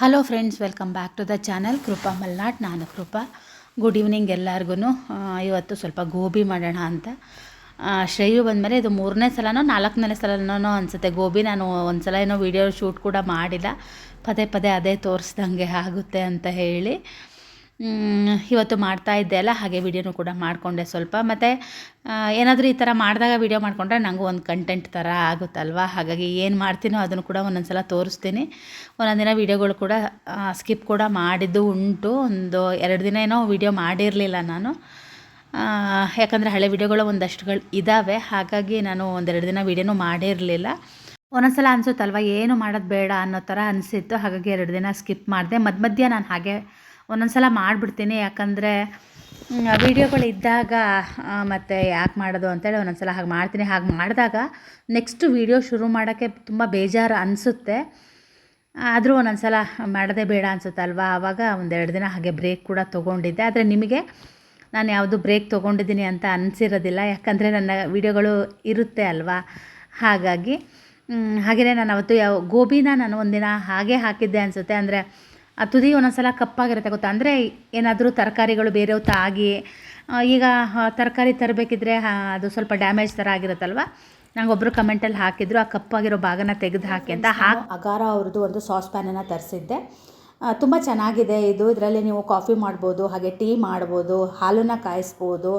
Hello friends welcome back to the channel Krupa Malnad ನಾನು Krupa good evening ಎಲ್ಲರಿಗೂ ಇವತ್ತು ಸ್ವಲ್ಪ ಗೋಬಿ ಮಾಡೋಣ ಅಂತ. ಶ್ರೇಯು ಬಂದಮೇಲೆ ಇದು ಮೂರನೇ ಸಲನೋ, ನಾಲ್ಕನೇ ಸಲನೋ ಅನಿಸುತ್ತೆ. ಗೋಬಿ ನಾನು ಒಂದು ಸಲ ಏನೋ ವೀಡಿಯೋ ಶೂಟ್ ಕೂಡ ಮಾಡಿಲ್ಲ. ಪದೇ ಪದೇ ಅದೇ ತೋರಿಸ್ದಂಗೆ ಆಗುತ್ತೆ ಅಂತ ಹೇಳಿ. ಇವತ್ತು ಮಾಡ್ತಾ ಇದ್ದೆ ಅಲ್ಲ, ಹಾಗೆ ವಿಡಿಯೋನು ಕೂಡ ಮಾಡಿಕೊಂಡೆ ಸ್ವಲ್ಪ. ಮತ್ತು ಏನಾದರೂ ಈ ಥರ ಮಾಡಿದಾಗ ವಿಡಿಯೋ ಮಾಡಿಕೊಂಡ್ರೆ ನನಗೂ ಒಂದು ಕಂಟೆಂಟ್ ಥರ ಆಗುತ್ತಲ್ವ? ಹಾಗಾಗಿ ಏನು ಮಾಡ್ತೀನೋ ಅದನ್ನು ಕೂಡ ಒಂದೊಂದು ಸಲ ತೋರಿಸ್ತೀನಿ. ಒಂದೊಂದು ದಿನ ವೀಡಿಯೋಗಳು ಕೂಡ ಸ್ಕಿಪ್ ಕೂಡ ಮಾಡಿದ್ದು ಉಂಟು. ಒಂದು ಎರಡು ದಿನ ಏನೋ ವೀಡಿಯೋ ಮಾಡಿರಲಿಲ್ಲ ನಾನು. ಯಾಕಂದರೆ ಹಳೆ ವಿಡಿಯೋಗಳು ಒಂದಷ್ಟುಗಳು ಇದ್ದಾವೆ ಹಾಗಾಗಿ ನಾನು ಒಂದೆರಡು ದಿನ ವೀಡಿಯೋನೂ ಮಾಡಿರಲಿಲ್ಲ. ಒಂದೊಂದ್ಸಲ ಅನಿಸುತ್ತಲ್ವ, ಏನು ಮಾಡೋದು ಬೇಡ ಅನ್ನೋ ಥರ ಅನಿಸಿತ್ತು. ಹಾಗಾಗಿ ಎರಡು ದಿನ ಸ್ಕಿಪ್ ಮಾಡಿದೆ. ಮಧ್ಯ ಮಧ್ಯ ನಾನು ಹಾಗೆ ಒಂದೊಂದು ಸಲ ಮಾಡಿಬಿಡ್ತೀನಿ. ಯಾಕಂದರೆ ವಿಡಿಯೋಗಳು ಇದ್ದಾಗ ಮತ್ತು ಯಾಕೆ ಮಾಡೋದು ಅಂತೇಳಿ ಒಂದೊಂದು ಸಲ ಹಾಗೆ ಮಾಡ್ತೀನಿ. ಹಾಗೆ ಮಾಡಿದಾಗ ನೆಕ್ಸ್ಟ್ ವೀಡಿಯೋ ಶುರು ಮಾಡೋಕ್ಕೆ ತುಂಬ ಬೇಜಾರು ಅನಿಸುತ್ತೆ. ಆದರೂ ಒಂದೊಂದು ಸಲ ಮಾಡೋದೇ ಬೇಡ ಅನಿಸುತ್ತಲ್ವಾ? ಆವಾಗ ಒಂದೆರಡು ದಿನ ಹಾಗೆ ಬ್ರೇಕ್ ಕೂಡ ತೊಗೊಂಡಿದ್ದೆ. ಆದರೆ ನಿಮಗೆ ನಾನು ಯಾವುದು ಬ್ರೇಕ್ ತೊಗೊಂಡಿದ್ದೀನಿ ಅಂತ ಅನಿಸಿರೋದಿಲ್ಲ. ಯಾಕಂದರೆ ನನ್ನ ವೀಡಿಯೋಗಳು ಇರುತ್ತೆ ಅಲ್ವಾ? ಹಾಗಾಗಿ ಹಾಗೆಯೇ ನಾನು ಅವತ್ತು ಯಾವ ಗೋಬಿನ ನಾನು ಒಂದಿನ ಹಾಗೆ ಹಾಕಿದ್ದೆ ಅನಿಸುತ್ತೆ. ಅಂದರೆ ಆ ತುದಿ ಒಂದೊಂದ್ಸಲ ಕಪ್ಪಾಗಿರುತ್ತೆ ಗೊತ್ತಾ? ಅಂದರೆ ಏನಾದರೂ ತರಕಾರಿಗಳು ಬೇರೆ ತಾಗಿ ಆ, ಈಗ ತರಕಾರಿ ತರಬೇಕಿದ್ರೆ ಅದು ಸ್ವಲ್ಪ ಡ್ಯಾಮೇಜ್ ಥರ ಆಗಿರುತ್ತಲ್ವ? ನಂಗೆ ಒಬ್ಬರು ಕಮೆಂಟಲ್ಲಿ ಹಾಕಿದ್ರು ಆ ಕಪ್ಪಾಗಿರೋ ಭಾಗನ ತೆಗೆದು ಹಾಕಿ ಅಂತ ಹಾಕಿ ಅಗಾರ ಅವ್ರದ್ದು ಒಂದು ಸಾಸ್ ಪ್ಯಾನನ್ನು ತರಿಸಿದ್ದೆ. ತುಂಬ ಚೆನ್ನಾಗಿದೆ ಇದು. ಇದರಲ್ಲಿ ನೀವು ಕಾಫಿ ಮಾಡ್ಬೋದು ಹಾಗೆ ಟೀ ಮಾಡ್ಬೋದು ಹಾಲನ್ನು ಕಾಯಿಸ್ಬೋದು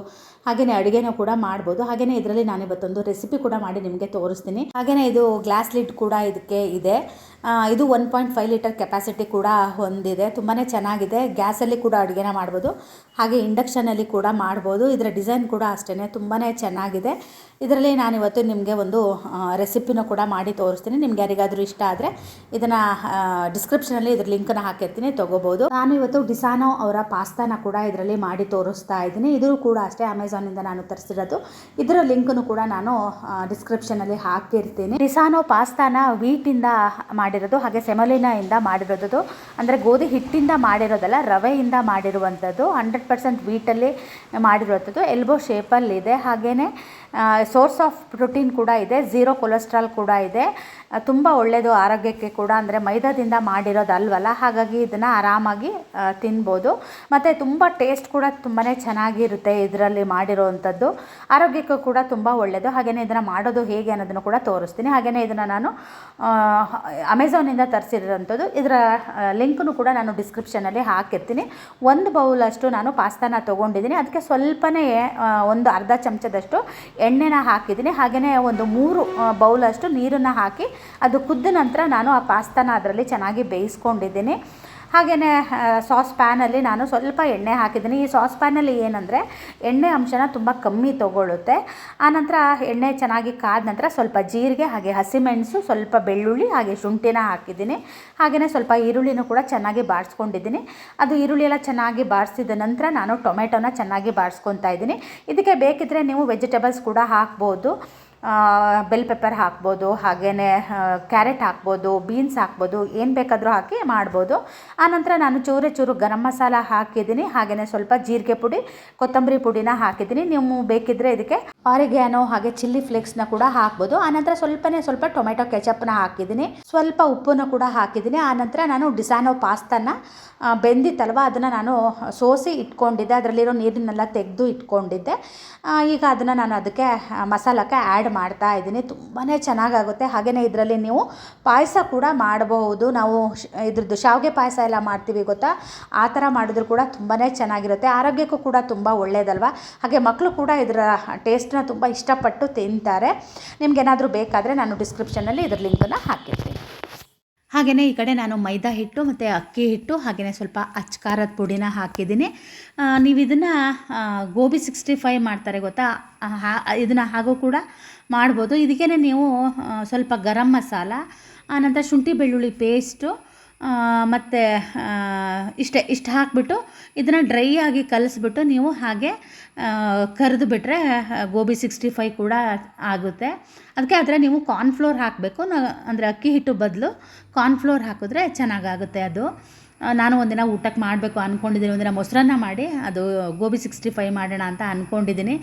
ಹಾಗೆಯೇ ಅಡುಗೆನೂ ಕೂಡ ಮಾಡ್ಬೋದು. ಹಾಗೆಯೇ ಇದರಲ್ಲಿ ನಾನು ಇವತ್ತೊಂದು ರೆಸಿಪಿ ಕೂಡ ಮಾಡಿ ನಿಮಗೆ ತೋರಿಸ್ತೀನಿ. ಹಾಗೆಯೇ ಇದು ಗ್ಲಾಸ್ ಲಿಡ್ ಕೂಡ ಇದಕ್ಕೆ ಇದೆ. ಇದು one point five litre capacity ಕೂಡ ಹೊಂದಿದೆ. ತುಂಬಾ ಚೆನ್ನಾಗಿದೆ. ಗ್ಯಾಸಲ್ಲಿ ಕೂಡ ಅಡುಗೆನ ಮಾಡ್ಬೋದು. ಹಾಗೆ ಇಂಡಕ್ಷನಲ್ಲಿ ಕೂಡ ಮಾಡ್ಬೋದು. ಇದರ ಡಿಸೈನ್ ಕೂಡ ಅಷ್ಟೇ ತುಂಬಾ ಚೆನ್ನಾಗಿದೆ. ಇದರಲ್ಲಿ ನಾನು ಇವತ್ತು ನಿಮಗೆ ಒಂದು ರೆಸಿಪಿನೂ ಕೂಡ ಮಾಡಿ ತೋರಿಸ್ತೀನಿ. ನಿಮ್ಗೆ ಯಾರಿಗಾದರೂ ಇಷ್ಟ ಆದರೆ ಇದನ್ನು ಡಿಸ್ಕ್ರಿಪ್ಷನಲ್ಲಿ ಇದ್ರ ಲಿಂಕನ್ನು ಹಾಕಿರ್ತೀನಿ. ತೊಗೋಬೋದು. ನಾನು ಇವತ್ತು ಡಿಸಾನೋ ಅವರ ಪಾಸ್ತಾನ ಕೂಡ ಇದರಲ್ಲಿ ಮಾಡಿ ತೋರಿಸ್ತಾ ಇದ್ದೀನಿ. ಇದು ಕೂಡ ಅಷ್ಟೇ ಅಮೆಝಾನಿಂದ ನಾನು ತರಿಸಿರೋದು. ಇದರ ಲಿಂಕನ್ನು ಕೂಡ ನಾನು ಡಿಸ್ಕ್ರಿಪ್ಷನಲ್ಲಿ ಹಾಕಿರ್ತೀನಿ. ಡಿಸಾನೋ ಪಾಸ್ತಾನ ವೀಟಿಂದ ಮಾಡಿರೋದು, ಹಾಗೆ ಸೆಮಲಿನಾಯಿಂದ ಮಾಡಿರೋದು ಅಂದರೆ ಗೋಧಿ ಹಿಟ್ಟಿಂದ ಮಾಡಿರೋದಲ್ಲ, ರವೆಯಿಂದ ಮಾಡಿರುವಂಥದ್ದು ಹಂಡ್ರೆಡ್ ಪರ್ಸೆಂಟ್ ವೀಟಲ್ಲಿ ಮಾಡಿರುವಂಥದ್ದು ಎಲ್ಬೋ ಶೇಪಲ್ಲಿದೆ ಹಾಗೆಯೇ ಸೋರ್ಸ್ ಆಫ್ ಪ್ರೋಟೀನ್ ಕೂಡ ಇದೆ ಝೀರೋ ಕೊಲೆಸ್ಟ್ರಾಲ್ ಕೂಡ ಇದೆ. ತುಂಬ ಒಳ್ಳೆಯದು ಆರೋಗ್ಯಕ್ಕೆ ಕೂಡ, ಅಂದರೆ ಮೈದಾದಿಂದ ಮಾಡಿರೋದಲ್ವಲ್ಲ, ಹಾಗಾಗಿ ಇದನ್ನು ಆರಾಮಾಗಿ ತಿನ್ಬೋದು. ಮತ್ತು ತುಂಬ ಟೇಸ್ಟ್ ಕೂಡ ತುಂಬಾ ಚೆನ್ನಾಗಿರುತ್ತೆ ಇದರಲ್ಲಿ ಮಾಡಿರೋವಂಥದ್ದು ಆರೋಗ್ಯಕ್ಕೂ ಕೂಡ ತುಂಬ ಒಳ್ಳೆಯದು ಹಾಗೆಯೇ ಇದನ್ನು ಮಾಡೋದು ಹೇಗೆ ಅನ್ನೋದನ್ನು ಕೂಡ ತೋರಿಸ್ತೀನಿ. ಹಾಗೆಯೇ ಇದನ್ನು ನಾನು ಅಮೆಝಾನಿಂದ ತರಿಸಿರೋಂಥದ್ದು. ಇದರ ಲಿಂಕನ್ನು ಕೂಡ ನಾನು ಡಿಸ್ಕ್ರಿಪ್ಷನಲ್ಲಿ ಹಾಕಿರ್ತೀನಿ. ಒಂದು ಬೌಲಷ್ಟು ನಾನು ಪಾಸ್ತಾನ ತೊಗೊಂಡಿದ್ದೀನಿ. ಅದಕ್ಕೆ ಸ್ವಲ್ಪನೇ ಒಂದು ಅರ್ಧ ಚಮಚದಷ್ಟು ಎಣ್ಣೆನ ಹಾಕಿದ್ದೀನಿ. ಹಾಗೆಯೇ ಒಂದು ಮೂರು ಬೌಲಷ್ಟು ನೀರನ್ನು ಹಾಕಿ ಅದು ಕುದ್ದ ನಂತರ ನಾನು ಆ ಪಾಸ್ತಾನ ಅದರಲ್ಲಿ ಚೆನ್ನಾಗಿ ಬೇಯಿಸ್ಕೊಂಡಿದ್ದೀನಿ. ಹಾಗೆಯೇ ಸಾಸ್ ಪ್ಯಾನಲ್ಲಿ ನಾನು ಸ್ವಲ್ಪ ಎಣ್ಣೆ ಹಾಕಿದ್ದೀನಿ. ಈ ಸಾಸ್ ಪ್ಯಾನಲ್ಲಿ ಏನಂದರೆ, ಎಣ್ಣೆ ಅಂಶನ ತುಂಬ ಕಮ್ಮಿ ತೊಗೊಳುತ್ತೆ ಆನಂತರ ಎಣ್ಣೆ ಚೆನ್ನಾಗಿ ಕಾದ ನಂತರ ಸ್ವಲ್ಪ ಜೀರಿಗೆ, ಹಾಗೆ ಹಸಿಮೆಣಸು, ಸ್ವಲ್ಪ ಬೆಳ್ಳುಳ್ಳಿ, ಹಾಗೆ ಶುಂಠಿನ ಹಾಕಿದ್ದೀನಿ. ಹಾಗೆಯೇ ಸ್ವಲ್ಪ ಈರುಳ್ಳಿನೂ ಕೂಡ ಚೆನ್ನಾಗಿ ಬಾಡಿಸ್ಕೊಂಡಿದ್ದೀನಿ ಅದು ಈರುಳ್ಳಿ ಎಲ್ಲ ಚೆನ್ನಾಗಿ ಬಾಡಿಸಿದ ನಂತರ ನಾನು ಟೊಮೆಟೊನ ಚೆನ್ನಾಗಿ ಬಾಡಿಸ್ಕೊತಾ ಇದ್ದೀನಿ. ಇದಕ್ಕೆ ಬೇಕಿದ್ದರೆ ನೀವು ವೆಜಿಟೇಬಲ್ಸ್ ಕೂಡ ಹಾಕ್ಬೋದು. ಬೆಲ್ ಪೆಪ್ಪರ್ ಹಾಕ್ಬೋದು ಹಾಗೆಯೇ ಕ್ಯಾರೆಟ್ ಹಾಕ್ಬೋದು ಬೀನ್ಸ್ ಹಾಕ್ಬೋದು, ಏನು ಬೇಕಾದರೂ ಹಾಕಿ ಮಾಡ್ಬೋದು. ಆನಂತರ ನಾನು ಚೂರು ಚೂರು ಗರಂ ಮಸಾಲ ಹಾಕಿದ್ದೀನಿ ಹಾಗೆಯೇ ಸ್ವಲ್ಪ ಜೀರಿಗೆ ಪುಡಿ, ಕೊತ್ತಂಬರಿ ಪುಡಿನ ಹಾಕಿದ್ದೀನಿ. ನೀವು ಬೇಕಿದ್ದರೆ ಇದಕ್ಕೆ ಆರಿಗ್ಯಾನೋ ಹಾಗೆ ಚಿಲ್ಲಿ ಫ್ಲೇಕ್ಸ್ನ ಕೂಡ ಹಾಕ್ಬೋದು. ಆನಂತರ ಸ್ವಲ್ಪನೇ ಸ್ವಲ್ಪ ಟೊಮೆಟೊ ಕೆಚಪ್ನ ಹಾಕಿದ್ದೀನಿ. ಸ್ವಲ್ಪ ಉಪ್ಪನ್ನು ಕೂಡ ಹಾಕಿದ್ದೀನಿ. ಆನಂತರ ನಾನು ಡಿಸಾನೋ ಪಾಸ್ತಾನ ಬೆಂದಿತ್ತಲ್ವ ಅದನ್ನು ನಾನು ಸೋಸಿ ಇಟ್ಕೊಂಡಿದ್ದೆ. ಅದರಲ್ಲಿರೋ ನೀರನ್ನೆಲ್ಲ ತೆಗೆದು ಇಟ್ಕೊಂಡಿದ್ದೆ. ಈಗ ಅದನ್ನು ನಾನು ಅದಕ್ಕೆ ಮಸಾಲಕ್ಕೆ ಆ್ಯಡ್ ಮಾಡ್ತಾ ಇದ್ದೀನಿ. ತುಂಬಾ ಚೆನ್ನಾಗಾಗುತ್ತೆ. ಹಾಗೆಯೇ ಇದರಲ್ಲಿ ನೀವು ಪಾಯಸ ಕೂಡ ಮಾಡಬಹುದು. ನಾವು ಇದ್ರದ್ದು ಶಾವಿಗೆ ಪಾಯಸ ಎಲ್ಲ ಮಾಡ್ತೀವಿ ಗೊತ್ತಾ? ಆ ಥರ ಮಾಡಿದ್ರು ಕೂಡ ತುಂಬಾ ಚೆನ್ನಾಗಿರುತ್ತೆ. ಆರೋಗ್ಯಕ್ಕೂ ಕೂಡ ತುಂಬ ಒಳ್ಳೆಯದಲ್ವ ಹಾಗೆ ಮಕ್ಕಳು ಕೂಡ ಇದರ ಟೇಸ್ಟ್ನ ತುಂಬ ಇಷ್ಟಪಟ್ಟು ತಿಂತಾರೆ. ನಿಮ್ಗೇನಾದರೂ ಬೇಕಾದರೆ ನಾನು ಡಿಸ್ಕ್ರಿಪ್ಷನಲ್ಲಿ ಇದ್ರ ಲಿಂಕನ್ನು ಹಾಕಿರ್ತೀನಿ. ಹಾಗೆಯೇ ಈ ಕಡೆ ನಾನು ಮೈದಾ ಹಿಟ್ಟು ಮತ್ತು ಅಕ್ಕಿ ಹಿಟ್ಟು ಹಾಗೆಯೇ ಸ್ವಲ್ಪ ಅಚ್ಕಾರದ ಪುಡಿನ ಹಾಕಿದ್ದೀನಿ. ನೀವು ಇದನ್ನು ಗೋಬಿ ಸಿಕ್ಸ್ಟಿ ಫೈ ಮಾಡ್ತಾರೆ ಗೊತ್ತಾ? ಇದನ್ನು ಹಾಗೂ ಕೂಡ ಮಾಡ್ಬೋದು. ಇದಕ್ಕೆ ನೀವು ಸ್ವಲ್ಪ ಗರಂ ಮಸಾಲ ಆನಂತರ ಶುಂಠಿ ಬೆಳ್ಳುಳ್ಳಿ ಪೇಸ್ಟು ಮತ್ತು ಇಷ್ಟೇ ಇಷ್ಟು ಹಾಕಿಬಿಟ್ಟು ಇದನ್ನು ಡ್ರೈ ಆಗಿ ಕಲಿಸ್ಬಿಟ್ಟು ನೀವು ಹಾಗೆ ಕರೆದು ಬಿಟ್ಟರೆ ಗೋಬಿ ಸಿಕ್ಸ್ಟಿ ಫೈ ಕೂಡ ಆಗುತ್ತೆ. ಅದಕ್ಕೆ ಆದರೆ ನೀವು ಕಾರ್ನ್ಫ್ಲೋರ್ ಹಾಕಬೇಕು. ಅಂದರೆ ಅಕ್ಕಿ ಹಿಟ್ಟು ಬದಲು ಕಾರ್ನ್ಫ್ಲೋರ್ ಹಾಕಿದ್ರೆ ಚೆನ್ನಾಗಾಗುತ್ತೆ ಅದು. ನಾನು ಒಂದಿನ ಊಟಕ್ಕೆ ಮಾಡಬೇಕು ಅಂದ್ಕೊಂಡಿದ್ದೀನಿ ಒಂದಿನ ಮೊಸರನ್ನ ಮಾಡಿ, ಅದು ಗೋಬಿ ಸಿಕ್ಸ್ಟಿ ಫೈವ್ ಮಾಡೋಣ ಅಂತ ಅಂದ್ಕೊಂಡಿದ್ದೀನಿ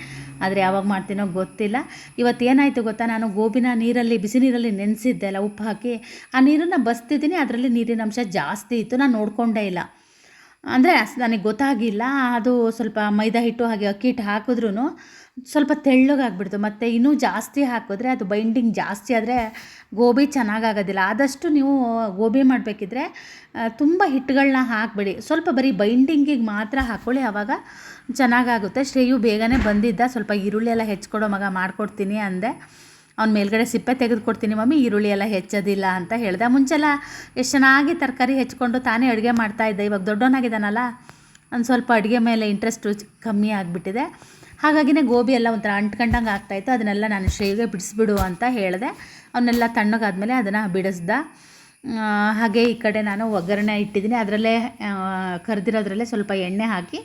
ಆದರೆ ಯಾವಾಗ ಮಾಡ್ತೀನೋ ಗೊತ್ತಿಲ್ಲ. ಇವತ್ತು ಏನಾಯಿತು ಗೊತ್ತಾ? ನಾನು ಗೋಬಿನ ನೀರಲ್ಲಿ, ಬಿಸಿ ನೀರಲ್ಲಿ ನೆನೆಸಿದ್ದೆ ಅಲ್ಲ, ಉಪ್ಪು ಹಾಕಿ. ಆ ನೀರನ್ನು ಬಸ್ತಿದ್ದೀನಿ, ಅದರಲ್ಲಿ ನೀರಿನ ಅಂಶ ಜಾಸ್ತಿ ಇತ್ತು. ನಾನು ನೋಡಿಕೊಂಡೇ ಇಲ್ಲ. ಅಂದರೆ ನನಗೆ ಗೊತ್ತಾಗಿಲ್ಲ. ಅದು ಸ್ವಲ್ಪ ಮೈದಾ ಹಿಟ್ಟು ಹಾಗೆ ಅಕ್ಕಿ ಹಿಟ್ಟು ಹಾಕಿದ್ರೂ ಸ್ವಲ್ಪ ತೆಳ್ಳಗಾಗ್ಬಿಡ್ತು. ಮತ್ತು ಇನ್ನೂ ಜಾಸ್ತಿ ಹಾಕಿದ್ರೆ ಅದು ಬೈಂಡಿಂಗ್ ಜಾಸ್ತಿ ಆದರೆ ಗೋಬಿ ಚೆನ್ನಾಗಾಗೋದಿಲ್ಲ. ಆದಷ್ಟು ನೀವು ಗೋಬಿ ಮಾಡಬೇಕಿದ್ರೆ ತುಂಬ ಹಿಟ್ಟುಗಳನ್ನ ಹಾಕಬೇಡಿ. ಸ್ವಲ್ಪ ಬರೀ ಬೈಂಡಿಂಗಿಗೆ ಮಾತ್ರ ಹಾಕ್ಕೊಳ್ಳಿ ಆವಾಗ ಚೆನ್ನಾಗಾಗುತ್ತೆ. ಶ್ರೇಯು ಬೇಗನೆ ಬಂದಿದ್ದ. ಸ್ವಲ್ಪ ಈರುಳ್ಳಿ ಎಲ್ಲ ಹೆಚ್ಕೊಡೋ ಮಗ ಮಾಡಿಕೊಡ್ತೀನಿ ಅಂದೆ. ಅವ್ನ ಮೇಲ್ಗಡೆ ಸಿಪ್ಪೆ ತೆಗೆದುಕೊಡ್ತೀನಿ, ಮಮ್ಮಿ, ಈರುಳ್ಳಿ ಎಲ್ಲ ಹೆಚ್ಚೋದಿಲ್ಲ ಅಂತ ಹೇಳಿದೆ. ಮುಂಚೆಲ್ಲ ಎಷ್ಟು ಚೆನ್ನಾಗಿ ತರಕಾರಿ ಹೆಚ್ಕೊಂಡು ತಾನೇ ಅಡುಗೆ ಮಾಡ್ತಾಯಿದ್ದೆ ಇವಾಗ ದೊಡ್ಡವನಾಗಿದ್ದಾನಲ್ಲ, ಒಂದು ಸ್ವಲ್ಪ ಅಡುಗೆ ಮೇಲೆ ಇಂಟ್ರೆಸ್ಟು ಕಮ್ಮಿ ಆಗಿಬಿಟ್ಟಿದೆ. ಹಾಗಾಗಿನೇ ಗೋಬಿ ಎಲ್ಲ ಒಂಥರ ಅಂಟ್ಕೊಂಡಂಗೆ ಆಗ್ತಾಯಿತ್ತು. ಅದನ್ನೆಲ್ಲ ನಾನು ಶೇಗೆ ಬಿಡಿಸ್ಬಿಡು ಅಂತ ಹೇಳಿದೆ. ಅವನ್ನೆಲ್ಲ ತಣ್ಣಗಾದ್ಮೇಲೆ ಅದನ್ನು ಬಿಡಿಸ್ದ. ಹಾಗೆ ಈ ಕಡೆ ನಾನು ಒಗ್ಗರಣೆ ಇಟ್ಟಿದ್ದೀನಿ. ಅದರಲ್ಲೇ ಕರೆದಿರೋದ್ರಲ್ಲೇ ಸ್ವಲ್ಪ ಎಣ್ಣೆ ಹಾಕಿ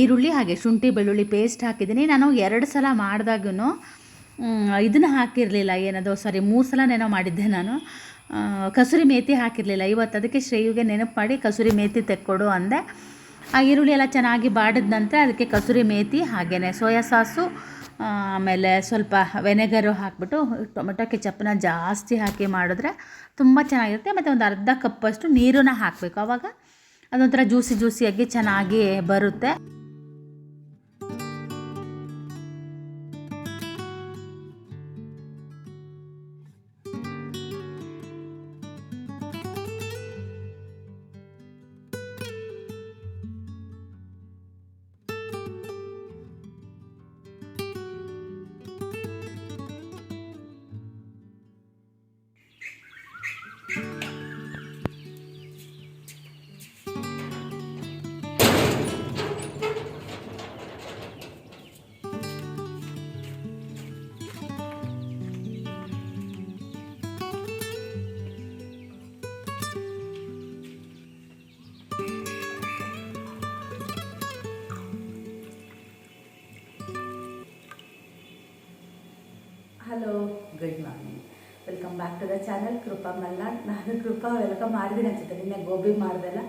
ಈರುಳ್ಳಿ ಹಾಗೆ ಶುಂಠಿ, ಬೆಳ್ಳುಳ್ಳಿ ಪೇಸ್ಟ್ ಹಾಕಿದ್ದೀನಿ. ನಾನು ಎರಡು ಸಲ ಮಾಡಿದಾಗೂ ಇದನ್ನು ಹಾಕಿರಲಿಲ್ಲ. ಏನದು ಸಾರಿ ಮೂರು ಸಲ ನೆನೋ ಮಾಡಿದ್ದೆ ನಾನು. ಕಸೂರಿ ಮೇತಿ ಹಾಕಿರಲಿಲ್ಲ. ಇವತ್ತು ಅದಕ್ಕೆ ಶ್ರೇಯುಗೆ ನೆನಪು ಮಾಡಿ ಕಸೂರಿ ಮೇತಿ ತೆಕ್ಕೊಡು ಅಂದೆ. ಆ ಈರುಳ್ಳಿ ಎಲ್ಲ ಚೆನ್ನಾಗಿ ಬಾಡಿದ ನಂತರ ಅದಕ್ಕೆ ಕಸೂರಿ ಮೇಥಿ ಹಾಗೆಯೇ ಸೋಯಾ ಸಾಸು ಆಮೇಲೆ ಸ್ವಲ್ಪ ವೆನೆಗರು ಹಾಕ್ಬಿಟ್ಟು ಟೊಮೆಟೊ ಕೆಚಪ್ಪನ್ನ ಜಾಸ್ತಿ ಹಾಕಿ ಮಾಡಿದ್ರೆ ತುಂಬ ಚೆನ್ನಾಗಿರುತ್ತೆ. ಮತ್ತು ಒಂದು ಅರ್ಧ ಕಪ್ಪಷ್ಟು ನೀರನ್ನ ಹಾಕಬೇಕು. ಆವಾಗ ಅದೊಂಥರ ಜ್ಯೂಸಿ ಜ್ಯೂಸಿಯಾಗಿ ಚೆನ್ನಾಗಿ ಬರುತ್ತೆ. Hello, good morning. Welcome back to the channel Krupa Malnad ನಾನು ಕೃಪಾ ವೆಲ್ಕಮ್ ಮಾಡಿದ್ದೀನಿ ಅನ್ಸುತ್ತೆ. ನಿನ್ನೆ ಗೋಬಿ ಮಾಡ್ದಲ್ಲ,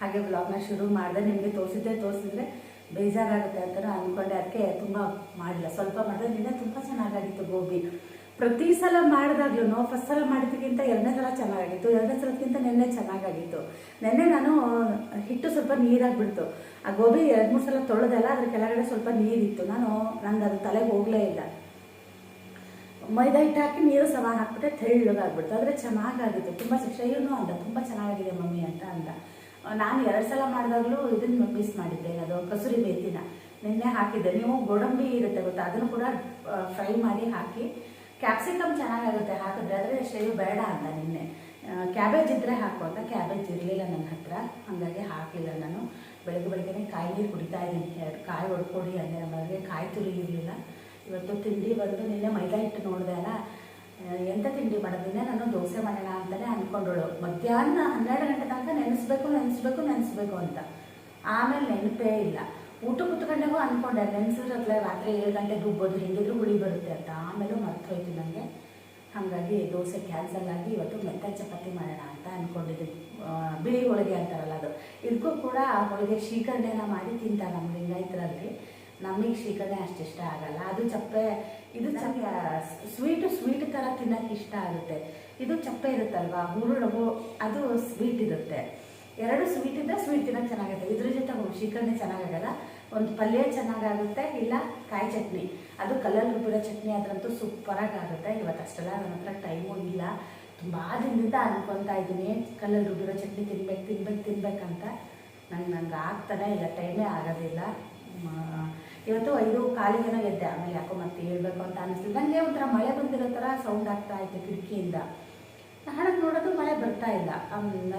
ಹಾಗೆ ಬ್ಲಾಗ್ನ ಶುರು ಮಾಡಿದೆ. ನಿಮಗೆ ತೋರಿಸಿದ್ದೆ, ತೋರಿಸಿದ್ರೆ ಬೇಜಾರಾಗುತ್ತೆ ಅಂತ ಅಂದ್ಕೊಂಡೆ ಅದಕ್ಕೆ ತುಂಬ ಮಾಡಿಲ್ಲ. ಸ್ವಲ್ಪ ಮಾಡಿದ್ರೆ ನಿನ್ನೆ ತುಂಬ ಚೆನ್ನಾಗಾಗಿತ್ತು ಗೋಬಿ. ಪ್ರತಿ ಸಲ ಮಾಡಿದಾಗ್ಲೂ ಫಸ್ಟ್ ಸಲ ಮಾಡಿದ್ದಕ್ಕಿಂತ ಎರಡನೇ ಸಲ ಚೆನ್ನಾಗಾಗಿತ್ತು. ಎರಡನೇ ಸಲಕ್ಕಿಂತ ನಿನ್ನೆ ಚೆನ್ನಾಗಾಗಿತ್ತು. ನಿನ್ನೆ ನಾನು ಹಿಟ್ಟು ಸ್ವಲ್ಪ ನೀರಾಗ್ಬಿಡ್ತು. ಆ ಗೋಬಿ ಎರಡು ಮೂರು ಸಲ ತೊಳೆದಲ್ಲ, ಅದ್ರ ಕೆಳಗಡೆ ಸ್ವಲ್ಪ ನೀರಿತ್ತು. ನಾನು ನನಗೆ ಅದು ತಲೆಗೆ ಹೋಗಲೇ ಇಲ್ಲ. ಮೈದಾ ಹಿಟ್ಟು ಹಾಕಿ ನೀರು ಸಮ ಹಾಕ್ಬಿಟ್ಟೆ ತೆಳ್ಳಗಾಗ್ಬಿಡ್ತು. ಆದರೆ ಚೆನ್ನಾಗಾಗಿತ್ತು ತುಂಬ ಶಿಕ್ಷೆಯೂ ಅಂದ ತುಂಬ ಚೆನ್ನಾಗಿದೆ ಮಮ್ಮಿ ಅಂತ ಅಂದ. ನಾನು ಎರಡು ಸಲ ಮಾಡಿದಾಗಲೂ ಇದನ್ನು ಮಿಸ್ ಮಾಡಿದ್ದೆ. ಅದು ಕಸೂರಿ ಮೇಥಿನ ನಿನ್ನೆ ಹಾಕಿದ್ದೆ. ನೀವು ಗೋಡಂಬಿ ಇರುತ್ತೆ ಗೊತ್ತಾ? ಅದನ್ನು ಕೂಡ ಫ್ರೈ ಮಾಡಿ ಹಾಕಿ. ಕ್ಯಾಪ್ಸಿಕಮ್ ಚೆನ್ನಾಗಾಗುತ್ತೆ ಹಾಕಿದ್ರೆ. ಆದರೆ ಶ್ರೇಯು ಬೇಡ ಅಂತ ನಿನ್ನೆ. ಕ್ಯಾಬೇಜ್ ಇದ್ದರೆ ಹಾಕು ಅಂತ. ಕ್ಯಾಬೇಜ್ ಇರಲಿಲ್ಲ ನನ್ನ ಹತ್ರ. ಹಾಗಾಗಿ ಹಾಕಲಿಲ್ಲ ನಾನು. ಬೆಳಗ್ಗೆ ಬೆಳಗ್ಗೆ ಕಾಯಿ ನೀರು ಕುಡಿತಾ ಇದ್ದೀನಿ. ಎರಡು ಕಾಯಿ ಹೊಡ್ಕೊಡಿ ಅಂದರೆ ನಮಗೆ ಕಾಯಿ ತುರಿ ಇರಲಿಲ್ಲ. ಇವತ್ತು ತಿಂಡಿ ಬಂದು ನಿನ್ನೆ ಮೈದಾ ಹಿಟ್ಟು ನೋಡಿದೆ ಅಲ್ಲ? ಎಂತ ತಿಂಡಿ ಮಾಡೋದಿಲ್ಲ ನಾನು ದೋಸೆ ಮಾಡೋಣ ಅಂತಲೇ ಅಂದ್ಕೊಂಡಳು ಮಧ್ಯಾಹ್ನ ಹನ್ನೆರಡು ಗಂಟೆ ತನಕ ನೆನೆಸ್ಬೇಕು ನೆನೆಸ್ಬೇಕು ನೆನೆಸ್ಬೇಕು ಅಂತ. ಆಮೇಲೆ ನೆನಪೇ ಇಲ್ಲ. ಊಟ ಕುತ್ಕೊಂಡಾಗೂ ಅಂದ್ಕೊಂಡೆ ನೆನೆಸಿದ್ರೆ ರಾತ್ರಿ ಏಳು ಗಂಟೆಗೆ ರುಬ್ಬೋದು ಹೆಂಗಿದ್ರು ಹುಳಿ ಬರುತ್ತೆ ಅಂತ. ಆಮೇಲೂ ಮರ್ತೋಯ್ತು ನನಗೆ ಹಾಗಾಗಿ ದೋಸೆ ಕ್ಯಾನ್ಸಲ್ ಆಗಿ ಇವತ್ತು ಮೆತ್ತ ಚಪಾತಿ ಮಾಡೋಣ ಅಂತ ಅಂದ್ಕೊಂಡಿದ್ದೀನಿ ಬಿಳಿ ಹೋಳಿಗೆ ಅಂತಾರಲ್ಲ ಅದು. ಇದಕ್ಕೂ ಕೂಡ ಆ ಹೋಳಿಗೆ ಶೀಕರಣೆನ ಮಾಡಿ ತಿಂತಾರೆ ನಮ್ಮ ಲಿಂಗಾಯತರಲ್ಲಿ ನಮಗೆ ಶ್ರೀಕಡೆ ಅಷ್ಟು ಇಷ್ಟ ಆಗಲ್ಲ. ಅದು ಚಪ್ಪೆ, ಇದು ಚಪ್ಪೆ ಸ್ವೀಟು ಸ್ವೀಟ್ ಥರ ತಿನ್ನೋಕೆ ಇಷ್ಟ ಆಗುತ್ತೆ. ಇದು ಚಪ್ಪೆ ಇರುತ್ತಲ್ವಾ ಹುರುಳು ಅದು ಸ್ವೀಟ್ ಇರುತ್ತೆ. ಎರಡು ಸ್ವೀಟ್ ಇದ್ದರೆ ಸ್ವೀಟ್ ತಿನ್ನೋಕೆ ಚೆನ್ನಾಗುತ್ತೆ ಇದ್ರ ಜೊತೆ ಶ್ರೀಕರಣೆ ಚೆನ್ನಾಗಾಗಲ್ಲ, ಒಂದು ಪಲ್ಯ ಚೆನ್ನಾಗಾಗುತ್ತೆ, ಇಲ್ಲ ಕಾಯಿ ಚಟ್ನಿ. ಅದು ಕಲರ್ ರುಬ್ಬಿರೋ ಚಟ್ನಿ ಅದರಂತೂ ಸೂಪರಾಗಿ ಆಗುತ್ತೆ ಇವತ್ತು ಅಷ್ಟೆಲ್ಲ ನನ್ನ ಹತ್ರ ಟೈಮು ಇಲ್ಲ ತುಂಬ ದಿನದಿಂದ ಅನ್ಕೊತಾ ಇದ್ದೀನಿ ಕಲ್ಲಲ್ಲಿ ರುಬ್ಬಿರೋ ಚಟ್ನಿ ತಿನ್ಬೇಕು ತಿನ್ಬೇಕು ತಿನ್ಬೇಕಂತ ನಂಗೆ ನಂಗೆ ಆಗ್ತಾನೆ ಇಲ್ಲ ಟೈಮೇ ಆಗೋದಿಲ್ಲ. ಇವತ್ತು ಐದು ಕಾಲಿಗೆನೋ ಎದ್ದೆ ಆಮೇಲೆ ಯಾಕೋ ಮತ್ತೆ ಹೇಳ್ಬೇಕು ಅಂತ ಅನಿಸ್ತು ನನಗೆ ಒಂಥರ ಮಳೆ ಬಂದಿರೋ ಥರ ಸೌಂಡ್ ಆಗ್ತಾ ಇತ್ತು ಕಿಟಕಿಯಿಂದ. ಹಣಕ್ಕೆ ನೋಡೋದು ಮಳೆ ಬರ್ತಾ ಇಲ್ಲ.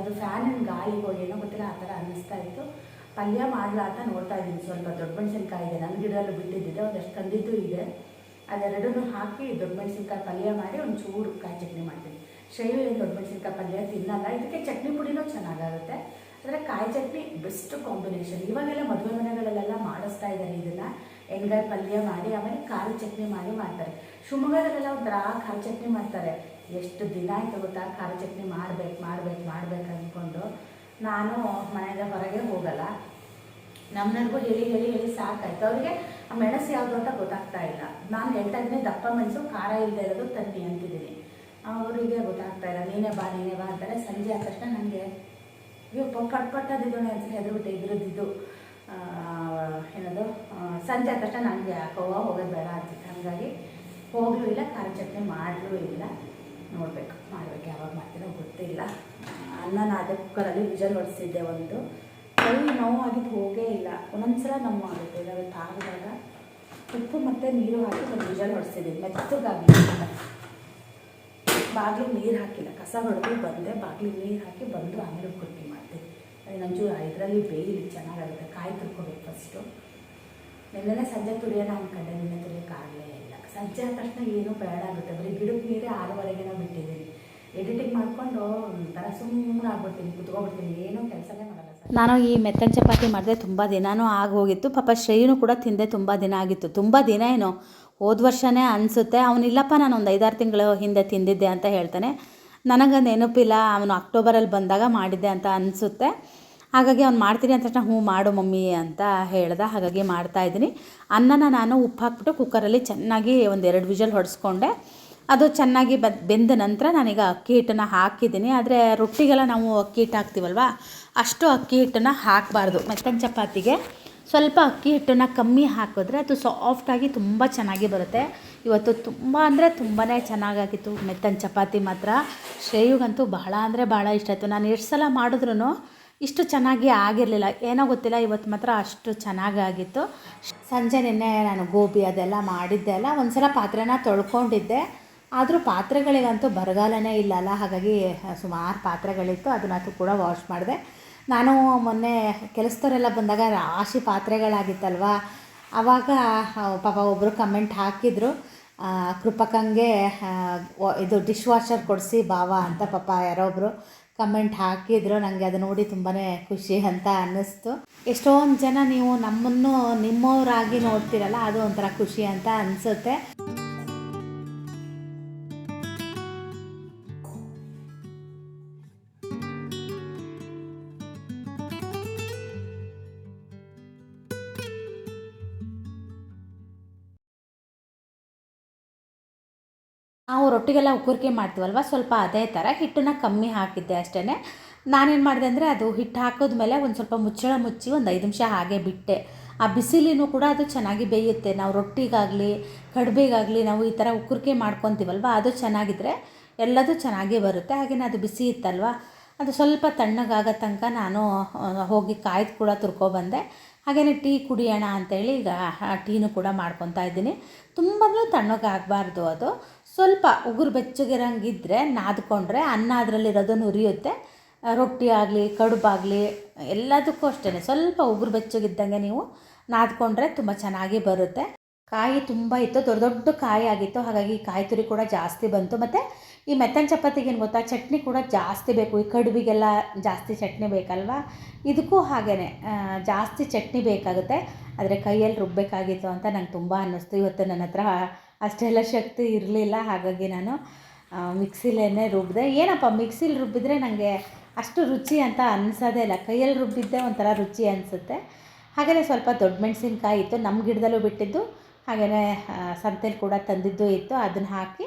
ಅದು ಫ್ಯಾನಿನ ಗಾಳಿಗೋ ಏನೋ ಗೊತ್ತಿಲ್ಲ, ಆ ಥರ ಅನ್ನಿಸ್ತಾ ಇತ್ತು. ಪಲ್ಯ ಮಾಡಲ ಅಂತ ನೋಡ್ತಾ ಇದ್ದೀನಿ ಸ್ವಲ್ಪ. ದೊಡ್ಡ ಮೆಣಸಿನ್ಕಾಯಿ ಇದೆ. ನನ್ನ ಗಿಡದಲ್ಲಿ ಬಿಟ್ಟಿದ್ದಿದೆ. ಒಂದಷ್ಟು ತಂದಿದ್ದು ಇದೆ. ಅದೆರಡನ್ನೂ ಹಾಕಿ ದೊಡ್ಡ ಮೆಣಸಿನ್ಕಾಯಿ ಪಲ್ಯ ಮಾಡಿ ಒಂದು ಚೂರು ಕಾಯಿ ಚಟ್ನಿ ಮಾಡ್ತೀನಿ. ಶೈವ ದೊಡ್ಡ ಮೆಣಸಿನ್ಕಾಯಿ ಪಲ್ಯ ತಿನ್ನಲ್ಲ. ಇದಕ್ಕೆ ಚಟ್ನಿ ಪುಡಿನೂ ಚೆನ್ನಾಗಾಗುತ್ತೆ. ಆದರೆ ಕಾಯಿ ಚಟ್ನಿ ಬೆಸ್ಟ್ ಕಾಂಬಿನೇಷನ್ ಇವಾಗೆಲ್ಲ ಮದುವೆ ಮನೆಗಳಲ್ಲೆಲ್ಲ ಮಾಡಿಸ್ತಾ ಇದ್ದಾರೆ ಇದನ್ನು. ಎಣ್ಗಾಯಿ ಪಲ್ಯ ಮಾಡಿ, ಆಮೇಲೆ ಕಾಯಿ ಚಟ್ನಿ ಮಾಡಿ ಮಾಡ್ತಾರೆ. ಶಿವಮೊಗ್ಗದಲ್ಲೆಲ್ಲ ಒಂಥರ ಕಾಯಿ ಚಟ್ನಿ ಮಾಡ್ತಾರೆ. ಎಷ್ಟು ದಿನ ಆಯ್ತು ಗೊತ್ತಾ? ಖಾರ ಚಟ್ನಿ ಮಾಡ್ಬೇಕು ಮಾಡ್ಬೇಕು ಮಾಡ್ಬೇಕು ಅಂದ್ಕೊಂಡು ನಾನು ಮನೆಯಿಂದ ಹೊರಗೆ ಹೋಗಲ್ಲ. ನಮ್ಮನಿಗೂ ಹೇಳಿ ಹೇಳಿ ಹೇಳಿ ಸಾಕಾಯ್ತು. ಅವರಿಗೆ ಆ ಮೆಣಸು ಯಾವುದು ಅಂತ ಗೊತ್ತಾಗ್ತಾ ಇಲ್ಲ. ನಾನು ಹೇಳ್ತಾ ಇದ್ದೀನಿ ದಪ್ಪ ಮೆಣಸು ಖಾರ ಇಲ್ಲದೆ ಇರೋದು ತನ್ನಿ ಅಂತಿದ್ದೀನಿ. ಅವರಿಗೆ ಗೊತ್ತಾಗ್ತಾ ಇಲ್ಲ. ನೀನೇ ಬಾ ನೀನೇ ಬಾ ಅಂತಾರೆ. ಸಂಜೆ ಆದ ತಕ್ಷಣ ನನಗೆ ಅಯ್ಯೋ ಪಟ್ ಪಟ್ಟದಿದ್ದಾನೆ ಅಂತ ಹೆದರ್ಬಿಟ್ಟೆ ಇದ್ರದ್ದಿದ್ದು ಏನದು? ಸಂಜೆ ಆದ ತಕ್ಷಣ ನನಗೆ ಯಾಕೋವ ಹೋಗೋದು ಬೇಡ ಅನ್ಸುತ್ತೆ ಹಾಗಾಗಿ ಹೋಗಲೂ ಇಲ್ಲ ಖಾರ ಚಟ್ನಿ ಮಾಡಲೂ ಇಲ್ಲ. ನೋಡಬೇಕು, ಮಾಡಬೇಕು, ಯಾವಾಗ ಮಾಡ್ತೀನೋ ಗೊತ್ತಿಲ್ಲ. ಅನ್ನನ ಅದೇ ಕುಕ್ಕರಲ್ಲಿ ವಿಜಲ್ ಹೊಡಿಸಿದ್ದೆ ಒಂದು. ಕೈ ನೋವಾಗಿದ್ದು ಹೋಗೇ ಇಲ್ಲ. ಒಂದೊಂದ್ಸಲ ನಮ್ಮ ಆಗುತ್ತೆ. ಇಲ್ಲ ತಾಗಿದಾಗ ಉಪ್ಪು ಮತ್ತು ನೀರು ಹಾಕಿ ಒಂದು ವಿಜಲ್ ಹೊಡಿಸಿದ್ದೀನಿ ಮೆತ್ತಗಾಗಿ ಬಾಗಿಲು ನೀರು ಹಾಕಿಲ್ಲ. ಕಸ ಹೊಡೆದು ಬಂದೆ. ಬಾಗಿಲು ನೀರು ಹಾಕಿ ಬಂದು ಆಮೇಲೆ ಕೊಟ್ಟಿ ನಂಚೂರು ಇದರಲ್ಲಿ ಬೇಯಿಲಿ ಚೆನ್ನಾಗಾಗುತ್ತೆ. ಕಾಯಿ ತುರ್ಕೋಬೇಕು ಫಸ್ಟು ಸಜ್ಜೆ ಸಂಜೆ ತುರಿಯೋಣ ಅಂದ್ಕೊಂಡೆ ನಿನ್ನೆ ತುರಿಯೋಕ್ಕಾಗಲೇ ಇಲ್ಲ. ಸಂಜೆ ಆದ ತಕ್ಷಣ ಏನೂ ಬೇಡ ಆಗುತ್ತೆ. ಬರೀ ಗಿಡಕ್ಕೆ ನೀರೇ ಆರೂವರೆಗೆ ನಾವು ಬಿಟ್ಟಿದ್ದೀನಿ ಎಡಿಟಿಂಗ್ ಮಾಡಿಕೊಂಡು ಒಂಥರ ಸುಮ್ಮನೆ ಆಗ್ಬಿಡ್ತೀನಿ ಕುತ್ಕೊಬಿಡ್ತೀನಿ ಏನೂ ಕೆಲಸನೇ ಮಾಡಲ್ಲ ನಾನು ಈ ಮೆತ್ತನ ಚಪಾತಿ ಮಾಡಿದೆ ತುಂಬ ದಿನವೂ ಆಗೋಗಿತ್ತು. ಪಾಪ ಶ್ರೇಯೂ ಕೂಡ ತಿಂದೆ ತುಂಬ ದಿನ ಆಗಿತ್ತು. ತುಂಬ ದಿನ ಏನು ಹೋದ ವರ್ಷನೇ ಅನಿಸುತ್ತೆ. ಅವನಿಲ್ಲಪ್ಪ ನಾನು ಒಂದು ಐದಾರು ತಿಂಗಳು ಹಿಂದೆ ತಿಂದಿದ್ದೆ ಅಂತ ಹೇಳ್ತಾನೆ. ನನಗೆ ನೆನಪಿಲ್ಲ, ಅವನು ಅಕ್ಟೋಬರಲ್ಲಿ ಬಂದಾಗ ಮಾಡಿದ್ದೆ ಅಂತ ಅನಿಸುತ್ತೆ. ಹಾಗಾಗಿ ಅವ್ನು ಮಾಡ್ತೀನಿ ಅಂತ ತಕ್ಷಣ ಹ್ಞೂ ಮಾಡು ಮಮ್ಮಿ ಅಂತ ಹೇಳ್ದ. ಹಾಗಾಗಿ ಮಾಡ್ತಾಯಿದ್ದೀನಿ ಅನ್ನನ ನಾನು ಉಪ್ಪು ಹಾಕ್ಬಿಟ್ಟು ಕುಕ್ಕರಲ್ಲಿ ಚೆನ್ನಾಗಿ ಒಂದೆರಡು ವಿಜಲ್ ಹೊಡೆಸ್ಕೊಂಡೆ. ಅದು ಚೆನ್ನಾಗಿ ಬೆಂದ ನಂತರ ನಾನೀಗ ಅಕ್ಕಿ ಹಿಟ್ಟನ್ನು ಹಾಕಿದ್ದೀನಿ. ಆದರೆ ರೊಟ್ಟಿಗೆಲ್ಲ ನಾವು ಅಕ್ಕಿ ಹಿಟ್ಟು ಹಾಕ್ತೀವಲ್ವ? ಅಷ್ಟು ಅಕ್ಕಿ ಹಿಟ್ಟನ್ನು ಹಾಕಬಾರ್ದು. ಮೆತ್ತನ ಚಪಾತಿಗೆ. ಸ್ವಲ್ಪ ಅಕ್ಕಿ ಹಿಟ್ಟನ್ನು ಕಮ್ಮಿ ಹಾಕಿದ್ರೆ ಅದು ಸಾಫ್ಟಾಗಿ ತುಂಬ ಚೆನ್ನಾಗಿ ಬರುತ್ತೆ. ಇವತ್ತು ತುಂಬ ಅಂದರೆ ತುಂಬಾ ಚೆನ್ನಾಗಾಗಿತ್ತು. ಮೆತ್ತನ ಚಪಾತಿ ಮಾತ್ರ. ಶ್ರೇಯುಗಂತೂ ಬಹಳ ಅಂದರೆ ಭಾಳ ಇಷ್ಟ ಆಯಿತು. ನಾನು ಎಷ್ಟು ಸಲ ಮಾಡಿದ್ರೂ ಇಷ್ಟು ಚೆನ್ನಾಗಿ ಆಗಿರಲಿಲ್ಲ. ಏನೋ ಗೊತ್ತಿಲ್ಲ, ಇವತ್ತು ಮಾತ್ರ ಅಷ್ಟು ಚೆನ್ನಾಗಾಗಿತ್ತು. ಸಂಜೆ ನಿನ್ನೆ ನಾನು ಗೋಬಿ ಅದೆಲ್ಲ ಮಾಡಿದ್ದೆ ಅಲ್ಲ ಒಂದು ಸಲ ಪಾತ್ರೆನ ತೊಳ್ಕೊಂಡಿದ್ದೆ. ಆದರೂ ಪಾತ್ರೆಗಳಿಗಂತೂ ಬರಗಾಲನೇ ಇಲ್ಲಲ್ಲ, ಹಾಗಾಗಿ ಸುಮಾರು ಪಾತ್ರೆಗಳಿತ್ತು ಅದನ್ನಂತೂ ಕೂಡ ವಾಶ್ ಮಾಡಿದೆ. ನಾನು ಮೊನ್ನೆ ಕೆಲಸದವರೆಲ್ಲ ಬಂದಾಗ ರಾಶಿ ಪಾತ್ರೆಗಳಾಗಿತ್ತಲ್ವ? ಆವಾಗ ಪಾಪ ಒಬ್ಬರು ಕಮೆಂಟ್ ಹಾಕಿದರು. ಕೃಪಕಂಗೆ ಇದು ಡಿಶ್ ವಾಷರ್ ಕೊಡಿಸಿ ಬಾವ ಅಂತ ಪಾಪ ಯಾರೋ ಒಬ್ಬರು ಕಮೆಂಟ್ ಹಾಕಿದ್ರು. ನನಗೆ ಅದು ನೋಡಿ ತುಂಬಾ ಖುಷಿ ಅಂತ ಅನ್ನಿಸ್ತು. ಎಷ್ಟೊಂದು ಜನ ನೀವು ನಮ್ಮನ್ನು ನಿಮ್ಮವರಾಗಿ ನೋಡ್ತೀರಲ್ಲ, ಅದು ಒಂಥರ ಖುಷಿ ಅಂತ ಅನಿಸುತ್ತೆ. ನಾವು ರೊಟ್ಟಿಗೆಲ್ಲ ಉಕ್ಕುರಿಕೆ ಮಾಡ್ತೀವಲ್ವ? ಸ್ವಲ್ಪ ಅದೇ ಥರ ಹಿಟ್ಟನ್ನ ಕಮ್ಮಿ ಹಾಕಿದ್ದೆ ಅಷ್ಟೇ ನಾನೇನು ಮಾಡಿದೆ ಅಂದರೆ ಅದು ಹಿಟ್ಟು ಹಾಕಿದ್ಮೇಲೆ ಒಂದು ಸ್ವಲ್ಪ ಮುಚ್ಚಳ ಮುಚ್ಚಿ ಒಂದು ಐದು ನಿಮಿಷ ಹಾಗೆ ಬಿಟ್ಟೆ. ಆ ಬಿಸಿಲಿನೂ ಕೂಡ ಅದು ಚೆನ್ನಾಗಿ ಬೇಯುತ್ತೆ. ನಾವು ರೊಟ್ಟಿಗಾಗಲಿ, ಕಡುಬಿಗಾಗಲಿ ನಾವು ಈ ಥರ ಉಕ್ಕುರಿಕೆ ಮಾಡ್ಕೊತೀವಲ್ವ? ಅದು ಚೆನ್ನಾಗಿದ್ದರೆ ಎಲ್ಲದೂ ಚೆನ್ನಾಗೇ ಬರುತ್ತೆ. ಹಾಗೆಯೇ ಅದು ಬಿಸಿ ಇತ್ತಲ್ವ? ಅದು ಸ್ವಲ್ಪ ತಣ್ಣಗಾಗೋ ತನಕ ನಾನು ಹೋಗಿ ಕಾಯ್ದು ಕೂಡ ತುರ್ಕೊಬಂದೆ ಹಾಗೆಯೇ ಟೀ ಕುಡಿಯೋಣ ಅಂತೇಳಿ ಈಗ, ಆ, ಟೀನು ಕೂಡ ಮಾಡ್ಕೊತಾ ಇದ್ದೀನಿ. ತುಂಬನೂ ತಣ್ಣಗಾಗಬಾರ್ದು ಅದು. ಸ್ವಲ್ಪ ಉಗುರು ಬೆಚ್ಚಗಿರಂಗಿದ್ರೆ ನಾದ್ಕೊಂಡ್ರೆ ಅನ್ನ ಅದರಲ್ಲಿರೋದನ್ನು ಉರಿಯುತ್ತೆ. ರೊಟ್ಟಿ ಆಗಲಿ ಕಡುಬಾಗಲಿ ಎಲ್ಲದಕ್ಕೂ ಅಷ್ಟೇ ಸ್ವಲ್ಪ ಉಗುರು ಬೆಚ್ಚಗಿದ್ದಂಗೆ ನೀವು ನಾದ್ಕೊಂಡ್ರೆ ತುಂಬ ಚೆನ್ನಾಗಿ ಬರುತ್ತೆ. ಕಾಯಿ ತುಂಬ ಇತ್ತು, ದೊಡ್ಡ ದೊಡ್ಡ ಕಾಯಿ ಆಗಿತ್ತು. ಹಾಗಾಗಿ ಕಾಯಿ ತುರಿ ಕೂಡ ಜಾಸ್ತಿ ಬಂತು. ಮತ್ತು ಈ ಮೆತ್ತನ ಚಪಾತಿಗೆ ಏನು ಗೊತ್ತಾ? ಚಟ್ನಿ ಕೂಡ ಜಾಸ್ತಿ ಬೇಕು. ಈ ಕಡುಬಿಗೆಲ್ಲ ಜಾಸ್ತಿ ಚಟ್ನಿ ಬೇಕಲ್ವಾ? ಇದಕ್ಕೂ ಹಾಗೇ ಜಾಸ್ತಿ ಚಟ್ನಿ ಬೇಕಾಗುತ್ತೆ. ಆದರೆ ಕೈಯಲ್ಲಿ ರುಬ್ಬಬೇಕಾಗಿತ್ತು ಅಂತ ನಂಗೆ ತುಂಬ ಅನ್ನಿಸ್ತು. ಇವತ್ತು ನನ್ನ ಹತ್ರ ಅಷ್ಟೆಲ್ಲ ಶಕ್ತಿ ಇರಲಿಲ್ಲ, ಹಾಗಾಗಿ ನಾನು ಮಿಕ್ಸಿಲೇ ರುಬ್ಬಿದೆ ಏನಪ್ಪ, ಮಿಕ್ಸಿಲಿ ರುಬ್ಬಿದ್ರೆ ನನಗೆ ಅಷ್ಟು ರುಚಿ ಅಂತ ಅನಿಸೋದೇ ಇಲ್ಲ. ಕೈಯಲ್ಲಿ ರುಬ್ಬಿದ್ದೆ ಒಂಥರ ರುಚಿ ಅನಿಸುತ್ತೆ. ಹಾಗೆಯೇ ಸ್ವಲ್ಪ ದೊಡ್ಡ ಮೆಣಸಿನ್ಕಾಯಿ ಇತ್ತು ನಮ್ಮ ಗಿಡದಲ್ಲೂ ಬಿಟ್ಟಿದ್ದು. ಹಾಗೆಯೇ ಸಂತೆಲಿ ಕೂಡ ತಂದಿದ್ದು ಇತ್ತು. ಅದನ್ನು ಹಾಕಿ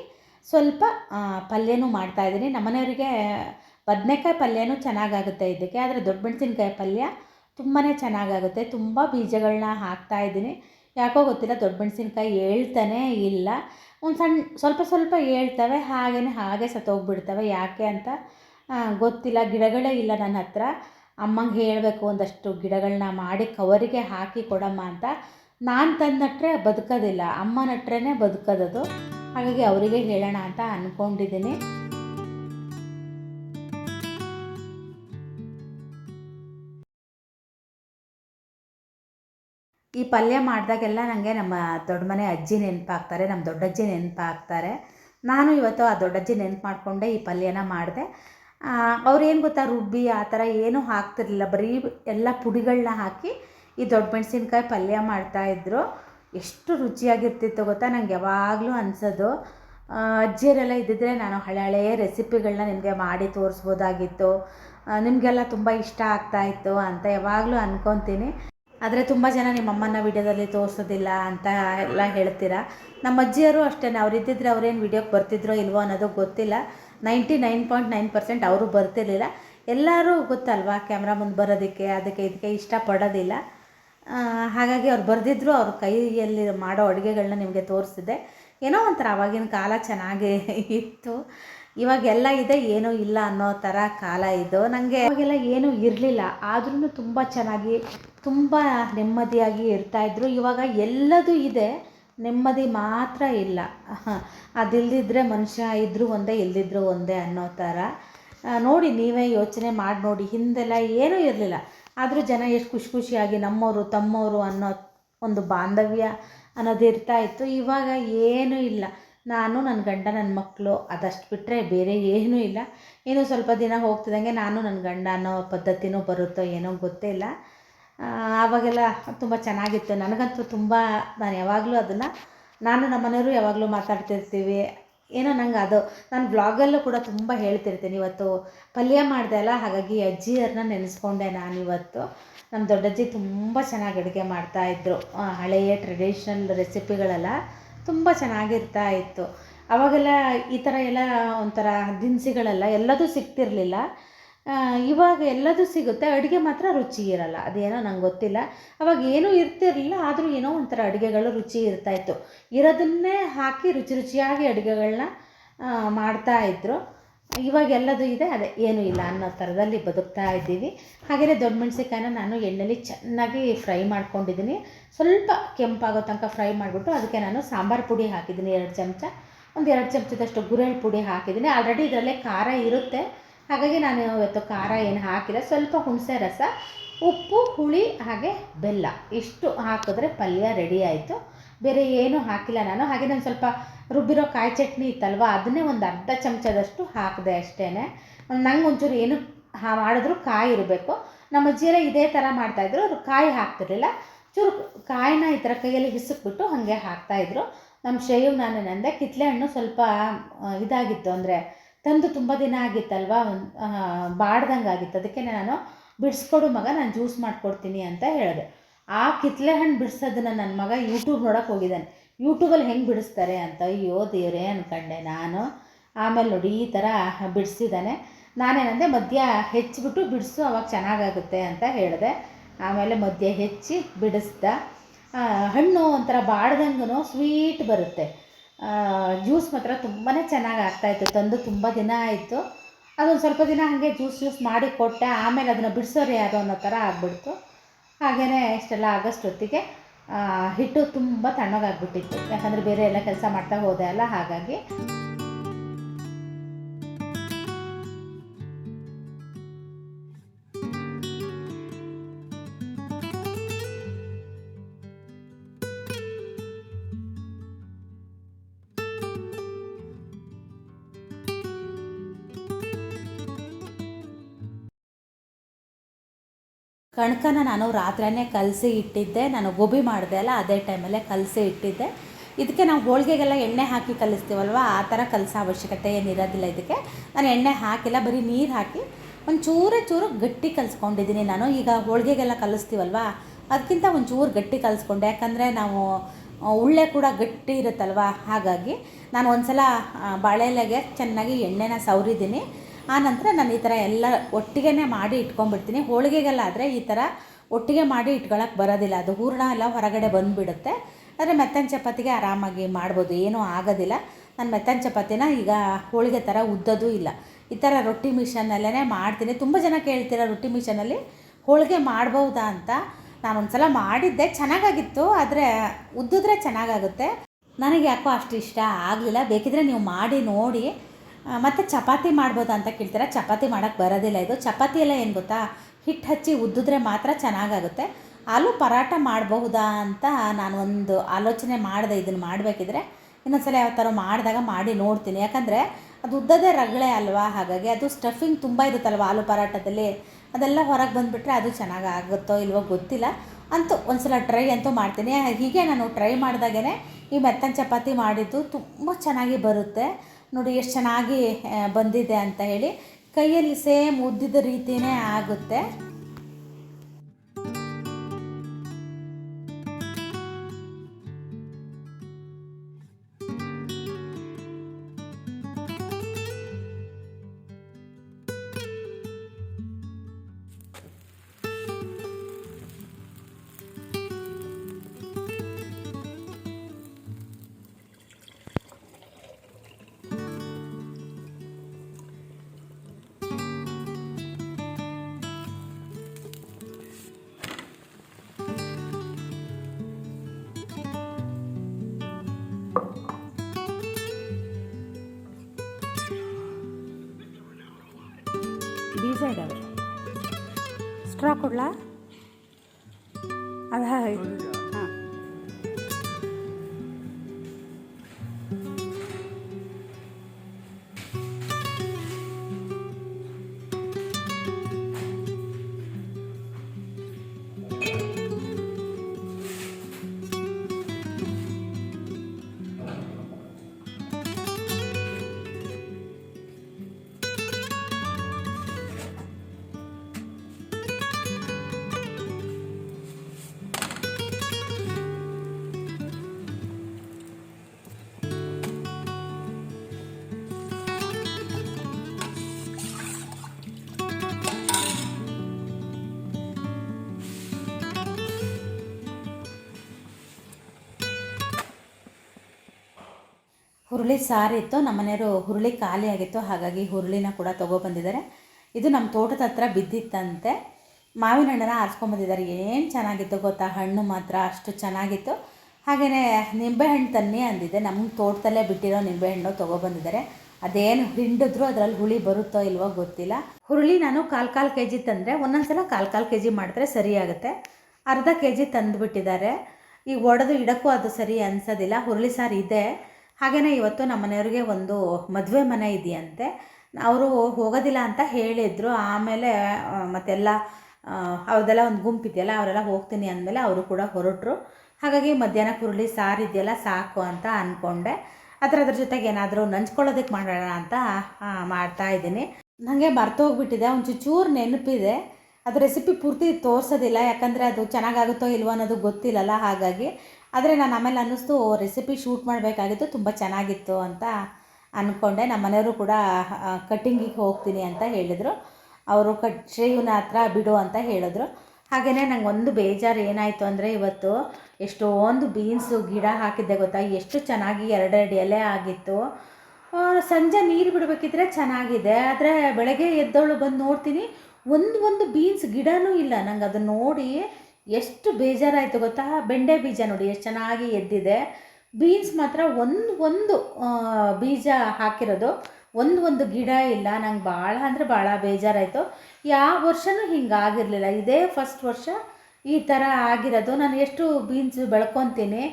ಸ್ವಲ್ಪ ಪಲ್ಯನೂ ಮಾಡ್ತಾಯಿದ್ದೀನಿ ನಮ್ಮನೆಯವರಿಗೆ ಬದನೆಕಾಯಿ ಪಲ್ಯನೂ ಚೆನ್ನಾಗಾಗುತ್ತೆ ಇದಕ್ಕೆ ಆದರೆ ದೊಡ್ಡ ಮೆಣಸಿನ್ಕಾಯಿ ಪಲ್ಯ ತುಂಬಾ ಚೆನ್ನಾಗಾಗುತ್ತೆ. ತುಂಬ ಬೀಜಗಳನ್ನ ಹಾಕ್ತಾಯಿದ್ದೀನಿ ಯಾಕೋ ಗೊತ್ತಿಲ್ಲ, ದೊಡ್ಡ ಮೆಣಸಿನ್ಕಾಯಿ ಹೇಳ್ತಾನೆ ಇಲ್ಲ. ಒಂದು ಸಣ್ಣ ಸ್ವಲ್ಪ ಸ್ವಲ್ಪ ಹೇಳ್ತವೆ ಹಾಗೆಯೇ ಹಾಗೆ ಸತ್ತೋಗ್ಬಿಡ್ತವೆ. ಯಾಕೆ ಅಂತ ಗೊತ್ತಿಲ್ಲ. ಗಿಡಗಳೇ ಇಲ್ಲ ನನ್ನ ಹತ್ರ. ಅಮ್ಮಂಗೆ ಹೇಳಬೇಕು ಒಂದಷ್ಟು ಗಿಡಗಳನ್ನ ಮಾಡಿ ಕವರಿಗೆ ಹಾಕಿ ಕೊಡಮ್ಮ ಅಂತ. ನಾನು ತಂದು ಬದುಕೋದಿಲ್ಲ. ಅಮ್ಮ ನಟ್ರೇ ಬದುಕೋದದು. ಹಾಗಾಗಿ ಅವರಿಗೆ ಹೇಳೋಣ ಅಂತ ಅಂದ್ಕೊಂಡಿದ್ದೀನಿ ಈ ಪಲ್ಯ ಮಾಡಿದಾಗೆಲ್ಲ ನನಗೆ ನಮ್ಮ ದೊಡ್ಡ ಮನೆ ಅಜ್ಜಿ ನೆನಪಾಗ್ತಾರೆ, ನಮ್ಮ ದೊಡ್ಡಜ್ಜಿ ನೆನಪಾಗ್ತಾರೆ. ನಾನು ಇವತ್ತು ಆ ದೊಡ್ಡಜ್ಜಿ ನೆನಪು ಮಾಡಿಕೊಂಡೆ ಈ ಪಲ್ಯನ ಮಾಡಿದೆ. ಅವ್ರೇನು ಗೊತ್ತಾ, ರುಬ್ಬಿ ಆ ಥರ ಏನೂ ಹಾಕ್ತಿರ್ಲಿಲ್ಲ. ಬರೀ ಎಲ್ಲ ಪುಡಿಗಳನ್ನ ಹಾಕಿ ಈ ದೊಡ್ಡ ಮೆಣಸಿನ್ಕಾಯಿ ಪಲ್ಯ ಮಾಡ್ತಾಯಿದ್ರು ಎಷ್ಟು ರುಚಿಯಾಗಿರ್ತಿತ್ತು ಗೊತ್ತಾ? ನಂಗೆ ಯಾವಾಗಲೂ ಅನಿಸೋದು. ಅಜ್ಜಿಯರೆಲ್ಲ ಇದ್ದಿದ್ದರೆ ನಾನು ಹಳೆ ಹಳೆಯ ರೆಸಿಪಿಗಳನ್ನ ನಿಮಗೆ ಮಾಡಿ ತೋರಿಸ್ಬೋದಾಗಿತ್ತು. ನಿಮಗೆಲ್ಲ ತುಂಬ ಇಷ್ಟ ಆಗ್ತಾಯಿತ್ತು ಅಂತ ಯಾವಾಗಲೂ ಅನ್ಕೊತೀನಿ. ಆದರೆ ತುಂಬ ಜನ ನಿಮ್ಮ ಅಮ್ಮನ ವಿಡಿಯೋದಲ್ಲಿ ತೋರಿಸೋದಿಲ್ಲ ಅಂತ ಎಲ್ಲ ಹೇಳ್ತೀರಾ? ನಮ್ಮ ಅಜ್ಜಿಯರು ಅಷ್ಟೇ ಅವ್ರು ಇದ್ದಿದ್ರೆ ಅವ್ರೇನು ವಿಡಿಯೋಕ್ಕೆ ಬರ್ತಿದ್ರೋ ಇಲ್ವೋ ಅನ್ನೋದು ಗೊತ್ತಿಲ್ಲ. Ninety nine point nine percent ಅವರು ಬರ್ತಿರ್ಲಿಲ್ಲ. ಎಲ್ಲರೂ ಗೊತ್ತಲ್ವಾ ಕ್ಯಾಮ್ರಾ ಮುಂದೆ ಬರೋದಕ್ಕೆ, ಅದಕ್ಕೆ ಇದಕ್ಕೆ ಇಷ್ಟಪಡೋದಿಲ್ಲ. ಹಾಗಾಗಿ ಅವ್ರು ಬರೆದಿದ್ರು, ಅವ್ರ ಕೈಯಲ್ಲಿ ಮಾಡೋ ಅಡುಗೆಗಳನ್ನ ನಿಮಗೆ ತೋರಿಸಿದೆ ಏನೋ ಒಂಥರ ಆವಾಗಿನ ಕಾಲ ಚೆನ್ನಾಗಿ ಇತ್ತು. ಇವಾಗೆಲ್ಲ ಇದೆ, ಏನೂ ಇಲ್ಲ ಅನ್ನೋ ಥರ ಕಾಲ ಇದು. ನನಗೆ ಇವಾಗೆಲ್ಲ ಏನೂ ಇರಲಿಲ್ಲ. ಆದ್ರೂ ತುಂಬ ಚೆನ್ನಾಗಿ, ತುಂಬ ನೆಮ್ಮದಿಯಾಗಿ ಇರ್ತಾಯಿದ್ರು ಇವಾಗ ಎಲ್ಲದೂ ಇದೆ, ನೆಮ್ಮದಿ ಮಾತ್ರ ಇಲ್ಲ. ಅದಿಲ್ಲದಿದ್ದರೆ ಮನುಷ್ಯ ಇದ್ದರೂ ಒಂದೇ ಇಲ್ಲದಿದ್ರೂ ಒಂದೇ ಅನ್ನೋ ಥರ ನೋಡಿ, ನೀವೇ ಯೋಚನೆ ಮಾಡಿ ನೋಡಿ. ಹಿಂದೆಲ್ಲ ಏನೂ ಇರಲಿಲ್ಲ. ಆದರೂ ಜನ ಎಷ್ಟು ಖುಷಿ ಖುಷಿಯಾಗಿ ನಮ್ಮವರು ತಮ್ಮವರು ಅನ್ನೋ ಒಂದು ಬಾಂಧವ್ಯ ಅನ್ನೋದು ಇರ್ತಾ ಇತ್ತು. ಇವಾಗ ಏನೂ ಇಲ್ಲ. ನಾನು ನನ್ನ ಗಂಡ, ನನ್ನ ಮಕ್ಕಳು ಅದಷ್ಟು ಬಿಟ್ಟರೆ ಬೇರೆ ಏನೂ ಇಲ್ಲ. ಏನೋ ಸ್ವಲ್ಪ ದಿನ ಹೋಗ್ತಿದ್ದಂಗೆ ನಾನು ನನ್ನ ಗಂಡ ಅನ್ನೋ ಪದ್ಧತಿನೂ ಬರುತ್ತೋ ಏನೋ ಗೊತ್ತೇ ಇಲ್ಲ. ಆವಾಗೆಲ್ಲ ತುಂಬ ಚೆನ್ನಾಗಿತ್ತು. ನನಗಂತೂ ತುಂಬ, ನಾನು ಯಾವಾಗಲೂ ಅದನ್ನು, ನಾನು ನಮ್ಮ ಮನೆಯವರು ಯಾವಾಗಲೂ ಮಾತಾಡ್ತಿರ್ತೀವಿ. ಏನೋ ನಂಗೆ ಅದು, ನಾನು ಬ್ಲಾಗಲ್ಲೂ ಕೂಡ ತುಂಬ ಹೇಳ್ತಿರ್ತೀನಿ ಇವತ್ತು. ಪಲ್ಯ ಮಾಡಿದೆ ಅಲ್ಲ, ಹಾಗಾಗಿ ಅಜ್ಜಿಯರನ್ನ ನೆನೆಸ್ಕೊಂಡೆ ನಾನಿವತ್ತು ನಮ್ಮ ದೊಡ್ಡಜ್ಜಿ ತುಂಬ ಚೆನ್ನಾಗಿ ಅಡುಗೆ ಮಾಡ್ತಾಯಿದ್ರು ಹಳೆಯ ಟ್ರೆಡಿಷ್ನಲ್ ರೆಸಿಪಿಗಳೆಲ್ಲ ತುಂಬ ಚೆನ್ನಾಗಿರ್ತಾ ಇತ್ತು. ಅವಾಗೆಲ್ಲ ಈ ಥರ ಎಲ್ಲ ಒಂಥರ ದಿನಸಿಗಳೆಲ್ಲ ಎಲ್ಲದೂ ಸಿಗ್ತಿರಲಿಲ್ಲ. ಇವಾಗ ಎಲ್ಲದೂ ಸಿಗುತ್ತೆ. ಅಡುಗೆ ಮಾತ್ರ ರುಚಿ ಇರಲ್ಲ. ಅದೇನೋ ನಂಗೆ ಗೊತ್ತಿಲ್ಲ. ಅವಾಗ ಏನೂ ಇರ್ತಿರಲಿಲ್ಲ. ಆದರೂ ಏನೋ ಒಂಥರ ಅಡುಗೆಗಳು ರುಚಿ ಇರ್ತಾಯಿತ್ತು ಇರೋದನ್ನೇ ಹಾಕಿ ರುಚಿ ರುಚಿಯಾಗಿ ಅಡುಗೆಗಳನ್ನ ಮಾಡ್ತಾ ಇದ್ರು. ಇವಾಗ ಎಲ್ಲದು ಇದೆ, ಅದೇ ಏನೂ ಇಲ್ಲ ಅನ್ನೋ ಥರದಲ್ಲಿ ಬದುಕ್ತಾ ಇದ್ದೀವಿ. ಹಾಗೆಯೇ ದೊಡ್ಡ ಮೆಣಸಿನ್ಕಾಯಿನ ನಾನು ಎಣ್ಣೆಲಿ ಚೆನ್ನಾಗಿ ಫ್ರೈ ಮಾಡ್ಕೊಂಡಿದ್ದೀನಿ. ಸ್ವಲ್ಪ ಕೆಂಪಾಗೋ ತನಕ ಫ್ರೈ ಮಾಡಿಬಿಟ್ಟು ಅದಕ್ಕೆ ನಾನು ಸಾಂಬಾರು ಪುಡಿ ಹಾಕಿದ್ದೀನಿ, ಎರಡು ಚಮಚ. ಒಂದು ಎರಡು ಚಮಚದಷ್ಟು ಗುರೆಳ್ ಪುಡಿ ಹಾಕಿದ್ದೀನಿ. ಆಲ್ರೆಡಿ ಇದರಲ್ಲೇ ಖಾರ ಇರುತ್ತೆ. ಹಾಗಾಗಿ ನಾನು ಇವತ್ತು ಖಾರ ಏನು ಹಾಕಿಲ್ಲ. ಸ್ವಲ್ಪ ಹುಣಸೆ ರಸ, ಉಪ್ಪು, ಹುಳಿ, ಹಾಗೆ ಬೆಲ್ಲ. ಇಷ್ಟು ಹಾಕಿದ್ರೆ ಪಲ್ಯ ರೆಡಿ ಆಯಿತು. ಬೇರೆ ಏನೂ ಹಾಕಿಲ್ಲ ನಾನು. ಹಾಗೆ ನಾನು ಸ್ವಲ್ಪ ರುಬ್ಬಿರೋ ಕಾಯಿ ಚಟ್ನಿ ಇತ್ತಲ್ವ, ಅದನ್ನೇ ಒಂದು ಅರ್ಧ ಚಮಚದಷ್ಟು ಹಾಕಿದೆ ಅಷ್ಟೇ ನಂಗೆ ಒಂಚೂರು ಏನು ಹಾ ಮಾಡಿದ್ರು ಕಾಯಿ ಇರಬೇಕು. ನಮ್ಮ ಅಜ್ಜಿಯೆಲ್ಲ ಇದೇ ಥರ ಮಾಡ್ತಾಯಿದ್ರು ಅವರು ಕಾಯಿ ಹಾಕ್ತಿರ್ಲಿಲ್ಲ. ಚೂರು ಕಾಯಿನ ಈ ಥರ ಕೈಯಲ್ಲಿ ಹಿಸಕ್ಬಿಟ್ಟು ಹಾಗೆ ಹಾಕ್ತಾಯಿದ್ರು ನಮ್ಮ ಶ್ರೇಯು ನಾನು ನಂದೆ. ಕಿತ್ಲೆ ಹಣ್ಣು ಸ್ವಲ್ಪ ಇದಾಗಿತ್ತು ಅಂದರೆ ತಂದು ತುಂಬ ದಿನ ಆಗಿತ್ತಲ್ವ ಬಾಡ್ದಂಗೆ ಆಗಿತ್ತು ಅದಕ್ಕೆ ನಾನು ಬಿಡಿಸ್ಕೊಡು ಮಗ, ನಾನು ಜ್ಯೂಸ್ ಮಾಡಿಕೊಡ್ತೀನಿ ಅಂತ ಹೇಳಿದೆ. ಆ ಕಿತ್ಲೆ ಹಣ್ಣು ಬಿಡಿಸೋದನ್ನು ನನ್ನ ಮಗ ಯೂಟ್ಯೂಬ್ ನೋಡೋಕೆ ಹೋಗಿದ್ದಾನೆ ಯೂಟ್ಯೂಬಲ್ಲಿ ಹೆಂಗೆ ಬಿಡಿಸ್ತಾರೆ ಅಂತ, ಅಯ್ಯೋ ದೇವರೇ ಅಂದ್ಕೊಂಡೆ ನಾನು. ಆಮೇಲೆ ನೋಡಿ ಈ ಥರ ಬಿಡಿಸಿದ್ದಾನೆ ನಾನೇನಂದೆ ಮಧ್ಯ ಹೆಚ್ಚಿಬಿಟ್ಟು ಬಿಡಿಸು, ಅವಾಗ ಚೆನ್ನಾಗಾಗುತ್ತೆ ಅಂತ ಹೇಳಿದೆ. ಆಮೇಲೆ ಮಧ್ಯ ಹೆಚ್ಚಿ ಬಿಡಿಸ್ದ. ಹಣ್ಣು ಒಂಥರ ಬಾಡ್ದಂಗೂ ಸ್ವೀಟ್ ಬರುತ್ತೆ. ಜ್ಯೂಸ್ ಮಾತ್ರ ತುಂಬಾ ಚೆನ್ನಾಗಿ ಆಗ್ತಾಯಿತ್ತು ತಂದು ತುಂಬ ದಿನ ಆಯಿತು. ಅದೊಂದು ಸ್ವಲ್ಪ ದಿನ ಹಾಗೆ ಜ್ಯೂಸ್ ಜ್ಯೂಸ್ ಮಾಡಿ ಕೊಟ್ಟೆ, ಆಮೇಲೆ ಅದನ್ನು ಬಿಡಿಸೋರು ಯಾರು ಅನ್ನೋ ಥರ ಆಗ್ಬಿಡ್ತು. ಹಾಗೆಯೇ ಇಷ್ಟೆಲ್ಲ ಆಗಷ್ಟೊತ್ತಿಗೆ ಹೊತ್ತಿಗೆ ಹಿಟ್ಟು ತುಂಬ ತಣ್ಣಗಾಗ್ಬಿಟ್ಟಿತ್ತು. ಯಾಕಂದರೆ ಬೇರೆ ಎಲ್ಲ ಕೆಲಸ ಮಾಡ್ತಾ ಹೋದೆ ಅಲ್ಲ, ಹಾಗಾಗಿ. ಕಣ್ಕನ ನಾನು ರಾತ್ರಿನೇ ಕಲಸಿ ಇಟ್ಟಿದ್ದೆ, ನಾನು ಗೋಬಿ ಮಾಡಿದೆ ಅಲ್ಲ, ಅದೇ ಟೈಮಲ್ಲೇ ಕಲಸಿ ಇಟ್ಟಿದ್ದೆ. ಇದಕ್ಕೆ ನಾವು ಹೋಳಿಗೆಗೆಲ್ಲ ಎಣ್ಣೆ ಹಾಕಿ ಕಲಿಸ್ತೀವಲ್ವ? ಆ ಥರ ಕಲಸೋ ಅವಶ್ಯಕತೆ ಏನಿರೋದಿಲ್ಲ ಇದಕ್ಕೆ. ನಾನು ಎಣ್ಣೆ ಹಾಕಿಲ್ಲ, ಬರೀ ನೀರು ಹಾಕಿ ಒಂದು ಚೂರೇ ಚೂರು ಗಟ್ಟಿ ಕಲಿಸ್ಕೊಂಡಿದ್ದೀನಿ ನಾನು. ಈಗ ಹೋಳಿಗೆಗೆಲ್ಲ ಕಲಿಸ್ತೀವಲ್ವ? ಅದಕ್ಕಿಂತ ಒಂದು ಚೂರು ಗಟ್ಟಿ ಕಲಿಸ್ಕೊಂಡೆ. ಯಾಕಂದರೆ ನಾವು ಉಳ್ಳೆ ಕೂಡ ಗಟ್ಟಿ ಇರುತ್ತಲ್ವ? ಹಾಗಾಗಿ ನಾನು ಒಂದು ಸಲ ಬಾಳೆಲೆಗೆ ಚೆನ್ನಾಗಿ ಎಣ್ಣೆನ ಸವರಿದ್ದೀನಿ. ಆನಂತರ ನಾನು ಈ ಥರ ಎಲ್ಲ ಒಟ್ಟಿಗೆ ಮಾಡಿ ಇಟ್ಕೊಂಡ್ಬಿಡ್ತೀನಿ. ಹೋಳಿಗೆಗೆಲ್ಲ ಆದರೆ ಈ ಥರ ಒಟ್ಟಿಗೆ ಮಾಡಿ ಇಟ್ಕೊಳಕ್ಕೆ ಬರೋದಿಲ್ಲ. ಅದು ಹೂರಣ ಎಲ್ಲ ಹೊರಗಡೆ ಬಂದುಬಿಡುತ್ತೆ. ಆದರೆ ಮೆತ್ತನ ಚಪಾತಿಗೆ ಆರಾಮಾಗಿ ಮಾಡ್ಬೋದು. ಏನೂ ಆಗೋದಿಲ್ಲ. ನಾನು ಮೆತ್ತನ ಚಪಾತಿನ ಈಗ ಹೋಳಿಗೆ ಥರ ಉದ್ದೋದು ಇಲ್ಲ. ಈ ಥರ ರೊಟ್ಟಿ ಮಿಷನಲ್ಲೇ ಮಾಡ್ತೀನಿ. ತುಂಬ ಜನ ಕೇಳ್ತೀರ ರೊಟ್ಟಿ ಮಿಷನಲ್ಲಿ? ಹೋಳಿಗೆ ಮಾಡ್ಬೋದಾ ಅಂತ? ನಾನು ಒಂದ್ಸಲ ಮಾಡಿದ್ದೆ. ಚೆನ್ನಾಗಾಗಿತ್ತು. ಆದರೆ ಉದ್ದಿದ್ರೆ ಚೆನ್ನಾಗಾಗುತ್ತೆ. ನನಗೆ ಯಾಕೋ ಅಷ್ಟು ಇಷ್ಟ ಆಗಲಿಲ್ಲ. ಬೇಕಿದ್ರೆ ನೀವು ಮಾಡಿ ನೋಡಿ. ಮತ್ತೆ ಚಪಾತಿ ಮಾಡ್ಬೋದಾ ಅಂತ ಕೇಳ್ತೀರಾ? ಚಪಾತಿ ಮಾಡೋಕ್ಕೆ ಬರೋದಿಲ್ಲ ಇದು. ಚಪಾತಿ ಎಲ್ಲ ಏನು ಗೊತ್ತಾ? ಹಿಟ್ಟು ಹಚ್ಚಿ ಉದ್ದಿದ್ರೆ ಮಾತ್ರ ಚೆನ್ನಾಗಾಗುತ್ತೆ. ಆಲೂ ಪರಾಟ ಮಾಡಬಹುದಾ ಅಂತ ನಾನು ಒಂದು ಆಲೋಚನೆ ಮಾಡಿದೆ ಇದನ್ನು ಮಾಡಬೇಕಿದ್ರೆ. ಇನ್ನೊಂದ್ಸಲ ಯಾವ ಥರ ಮಾಡಿದಾಗ ಮಾಡಿ ನೋಡ್ತೀನಿ. ಯಾಕಂದರೆ ಅದು ಉದ್ದದೇ ರಗಳೆ ಅಲ್ವಾ? ಹಾಗಾಗಿ ಅದು ಸ್ಟಫಿಂಗ್ ತುಂಬ ಇರುತ್ತಲ್ವ ಆಲೂ ಪರಾಟದಲ್ಲಿ ಅದೆಲ್ಲ ಹೊರಗೆ ಬಂದುಬಿಟ್ರೆ ಅದು ಚೆನ್ನಾಗಿ ಆಗುತ್ತೋ ಇಲ್ವೋ ಗೊತ್ತಿಲ್ಲ. ಅಂತೂ ಒಂದ್ಸಲ ಟ್ರೈ ಅಂತೂ ಮಾಡ್ತೀನಿ. ಹೀಗೆ ನಾನು ಟ್ರೈ ಮಾಡಿದಾಗೇ ಈ ಮೆತ್ತನ ಚಪಾತಿ ಮಾಡಿದ್ದು ತುಂಬ ಚೆನ್ನಾಗಿ ಬರುತ್ತೆ. ನೋಡಿ ಎಷ್ಟು ಚೆನ್ನಾಗಿ ಬಂದಿದೆ ಅಂತ ಹೇಳಿ. ಕೈಯಲ್ಲಿ ಸೇಮ್ ಉದ್ದಿದ ರೀತಿಯೇ ಆಗುತ್ತೆ. rock or. ಹುರುಳಿ ಸಾರಿತ್ತು ನಮ್ಮ ಮನೆಯವರು ಹುರುಳಿ ಖಾಲಿ ಆಗಿತ್ತು, ಹಾಗಾಗಿ ಹುರುಳಿನ ಕೂಡ ತೊಗೊಬಂದಿದ್ದಾರೆ. ಇದು ನಮ್ಮ ತೋಟದ ಹತ್ರ ಬಿದ್ದಿತ್ತಂತೆ. ಮಾವಿನ ಹಣ್ಣನ್ನು ಆರಿಸ್ಕೊಂಬಂದಿದ್ದಾರೆ ಏನು ಚೆನ್ನಾಗಿತ್ತು ಗೊತ್ತಾ? ಹಣ್ಣು ಮಾತ್ರ ಅಷ್ಟು ಚೆನ್ನಾಗಿತ್ತು. ಹಾಗೆಯೇ ನಿಂಬೆಹಣ್ಣು ತನ್ನಿ ಅಂದಿದೆ. ನಮ್ಮ ತೋಟದಲ್ಲೇ ಬಿಟ್ಟಿರೋ ನಿಂಬೆಹಣ್ಣು ತೊಗೊಬಂದಿದ್ದಾರೆ. ಅದೇನು ಹಿಂಡಿದ್ರು ಅದರಲ್ಲಿ ಹುಳಿ ಬರುತ್ತೋ ಇಲ್ವೋ ಗೊತ್ತಿಲ್ಲ. ಹುರುಳಿ ನಾನು ಕಾಲು ಕಾಲು ಕೆ ಜಿ ತಂದರೆ ಒಂದೊಂದ್ಸಲ ಕಾಲು ಕಾಲು ಕೆ ಜಿ ಮಾಡಿದ್ರೆ ಸರಿಯಾಗುತ್ತೆ ಅರ್ಧ ಕೆ ಜಿ ತಂದುಬಿಟ್ಟಿದ್ದಾರೆ. ಈಗ ಒಡೆದು ಇಡಕ್ಕೂ ಅದು ಸರಿ ಅನ್ಸೋದಿಲ್ಲ. ಹುರುಳಿ ಸಾರು ಇದೆ. ಹಾಗೆಯೇ ಇವತ್ತು ನಮ್ಮ ಮನೆಯವ್ರಿಗೆ ಒಂದು ಮದುವೆ ಮನೆ ಇದೆಯಂತೆ. ಅವರು ಹೋಗೋದಿಲ್ಲ ಅಂತ ಹೇಳಿದರು. ಆಮೇಲೆ ಮತ್ತೆಲ್ಲ ಅವ್ರದ್ದೆಲ್ಲ ಒಂದು ಗುಂಪಿದೆಯಲ್ಲ ಅವರೆಲ್ಲ ಹೋಗ್ತೀನಿ ಅಂದಮೇಲೆ ಅವರು ಕೂಡ ಹೊರಟರು. ಹಾಗಾಗಿ ಮಧ್ಯಾಹ್ನ ಕುರುಳಿ ಸಾರು ಇದೆಯಲ್ಲ, ಸಾಕು ಅಂತ ಅಂದ್ಕೊಂಡೆ ಅದರ ಅದ್ರ ಜೊತೆಗೆ ಏನಾದರೂ ನಂಚ್ಕೊಳ್ಳೋದಕ್ಕೆ ಮಾಡೋಣ ಅಂತ ಮಾಡ್ತಾ ಇದ್ದೀನಿ. ನನಗೆ ಮರ್ತೋಗ್ಬಿಟ್ಟಿದೆ ಒಂದು ಚೂರು ನೆನಪಿದೆ ಅದು ರೆಸಿಪಿ ಪೂರ್ತಿ ತೋರಿಸೋದಿಲ್ಲ. ಯಾಕಂದರೆ ಅದು ಚೆನ್ನಾಗಾಗುತ್ತೋ ಇಲ್ವೋ ಅನ್ನೋದು ಗೊತ್ತಿಲ್ಲಲ್ಲ, ಹಾಗಾಗಿ ಆದರೆ ನಾನು ಆಮೇಲೆ ಅನ್ನಿಸ್ತು ರೆಸಿಪಿ ಶೂಟ್ ಮಾಡಬೇಕಾಗಿತ್ತು, ತುಂಬ ಚೆನ್ನಾಗಿತ್ತು ಅಂತ ಅಂದ್ಕೊಂಡೆ ನಮ್ಮ ಮನೆಯವರು ಕೂಡ ಕಟ್ಟಿಂಗಿಗೆ ಹೋಗ್ತೀನಿ ಅಂತ ಹೇಳಿದರು. ಅವರು ಕಟ್ ಶ್ರೀವನ ಹತ್ರ ಬಿಡು ಅಂತ ಹೇಳಿದ್ರು. ಹಾಗೆಯೇ ನಂಗೆ ಒಂದು ಬೇಜಾರು ಏನಾಯಿತು ಅಂದರೆ ಇವತ್ತು ಎಷ್ಟೊಂದು ಬೀನ್ಸು ಗಿಡ ಹಾಕಿದ್ದೆ ಗೊತ್ತಾ? ಎಷ್ಟು ಚೆನ್ನಾಗಿ ಎರಡೆರಡು ಎಲೆ ಆಗಿತ್ತು. ಸಂಜೆ ನೀರು ಬಿಡಬೇಕಿದ್ರೆ ಚೆನ್ನಾಗಿದೆ. ಆದರೆ ಬೆಳಗ್ಗೆ ಎದ್ದವಳು ಬಂದು ನೋಡ್ತೀನಿ, ಒಂದು ಒಂದು ಬೀನ್ಸ್ ಗಿಡನೂ ಇಲ್ಲ. ನಂಗೆ ಅದನ್ನು ನೋಡಿ ಎಷ್ಟು ಬೇಜಾರಾಯಿತು ಗೊತ್ತಾ? ಬೆಂಡೆ ಬೀಜ ನೋಡಿ, ಎಷ್ಟು ಚೆನ್ನಾಗಿ ಎದ್ದಿದೆ. ಬೀನ್ಸ್ ಮಾತ್ರ ಒಂದು ಒಂದು ಬೀಜ ಹಾಕಿರೋದು. ಒಂದು ಒಂದು ಗಿಡ ಇಲ್ಲ, ನಂಗೆ ಭಾಳ ಅಂದರೆ ಭಾಳ ಬೇಜಾರಾಯಿತು. ಯಾವ ವರ್ಷವೂ ಹಿಂಗಾಗಿರಲಿಲ್ಲ. ಇದೇ ಫಸ್ಟ್ ವರ್ಷ ಈ ಥರ ಆಗಿರೋದು. ನಾನು ಎಷ್ಟು ಬೀನ್ಸ್ ಬೆಳ್ಕೊತೀನಿ?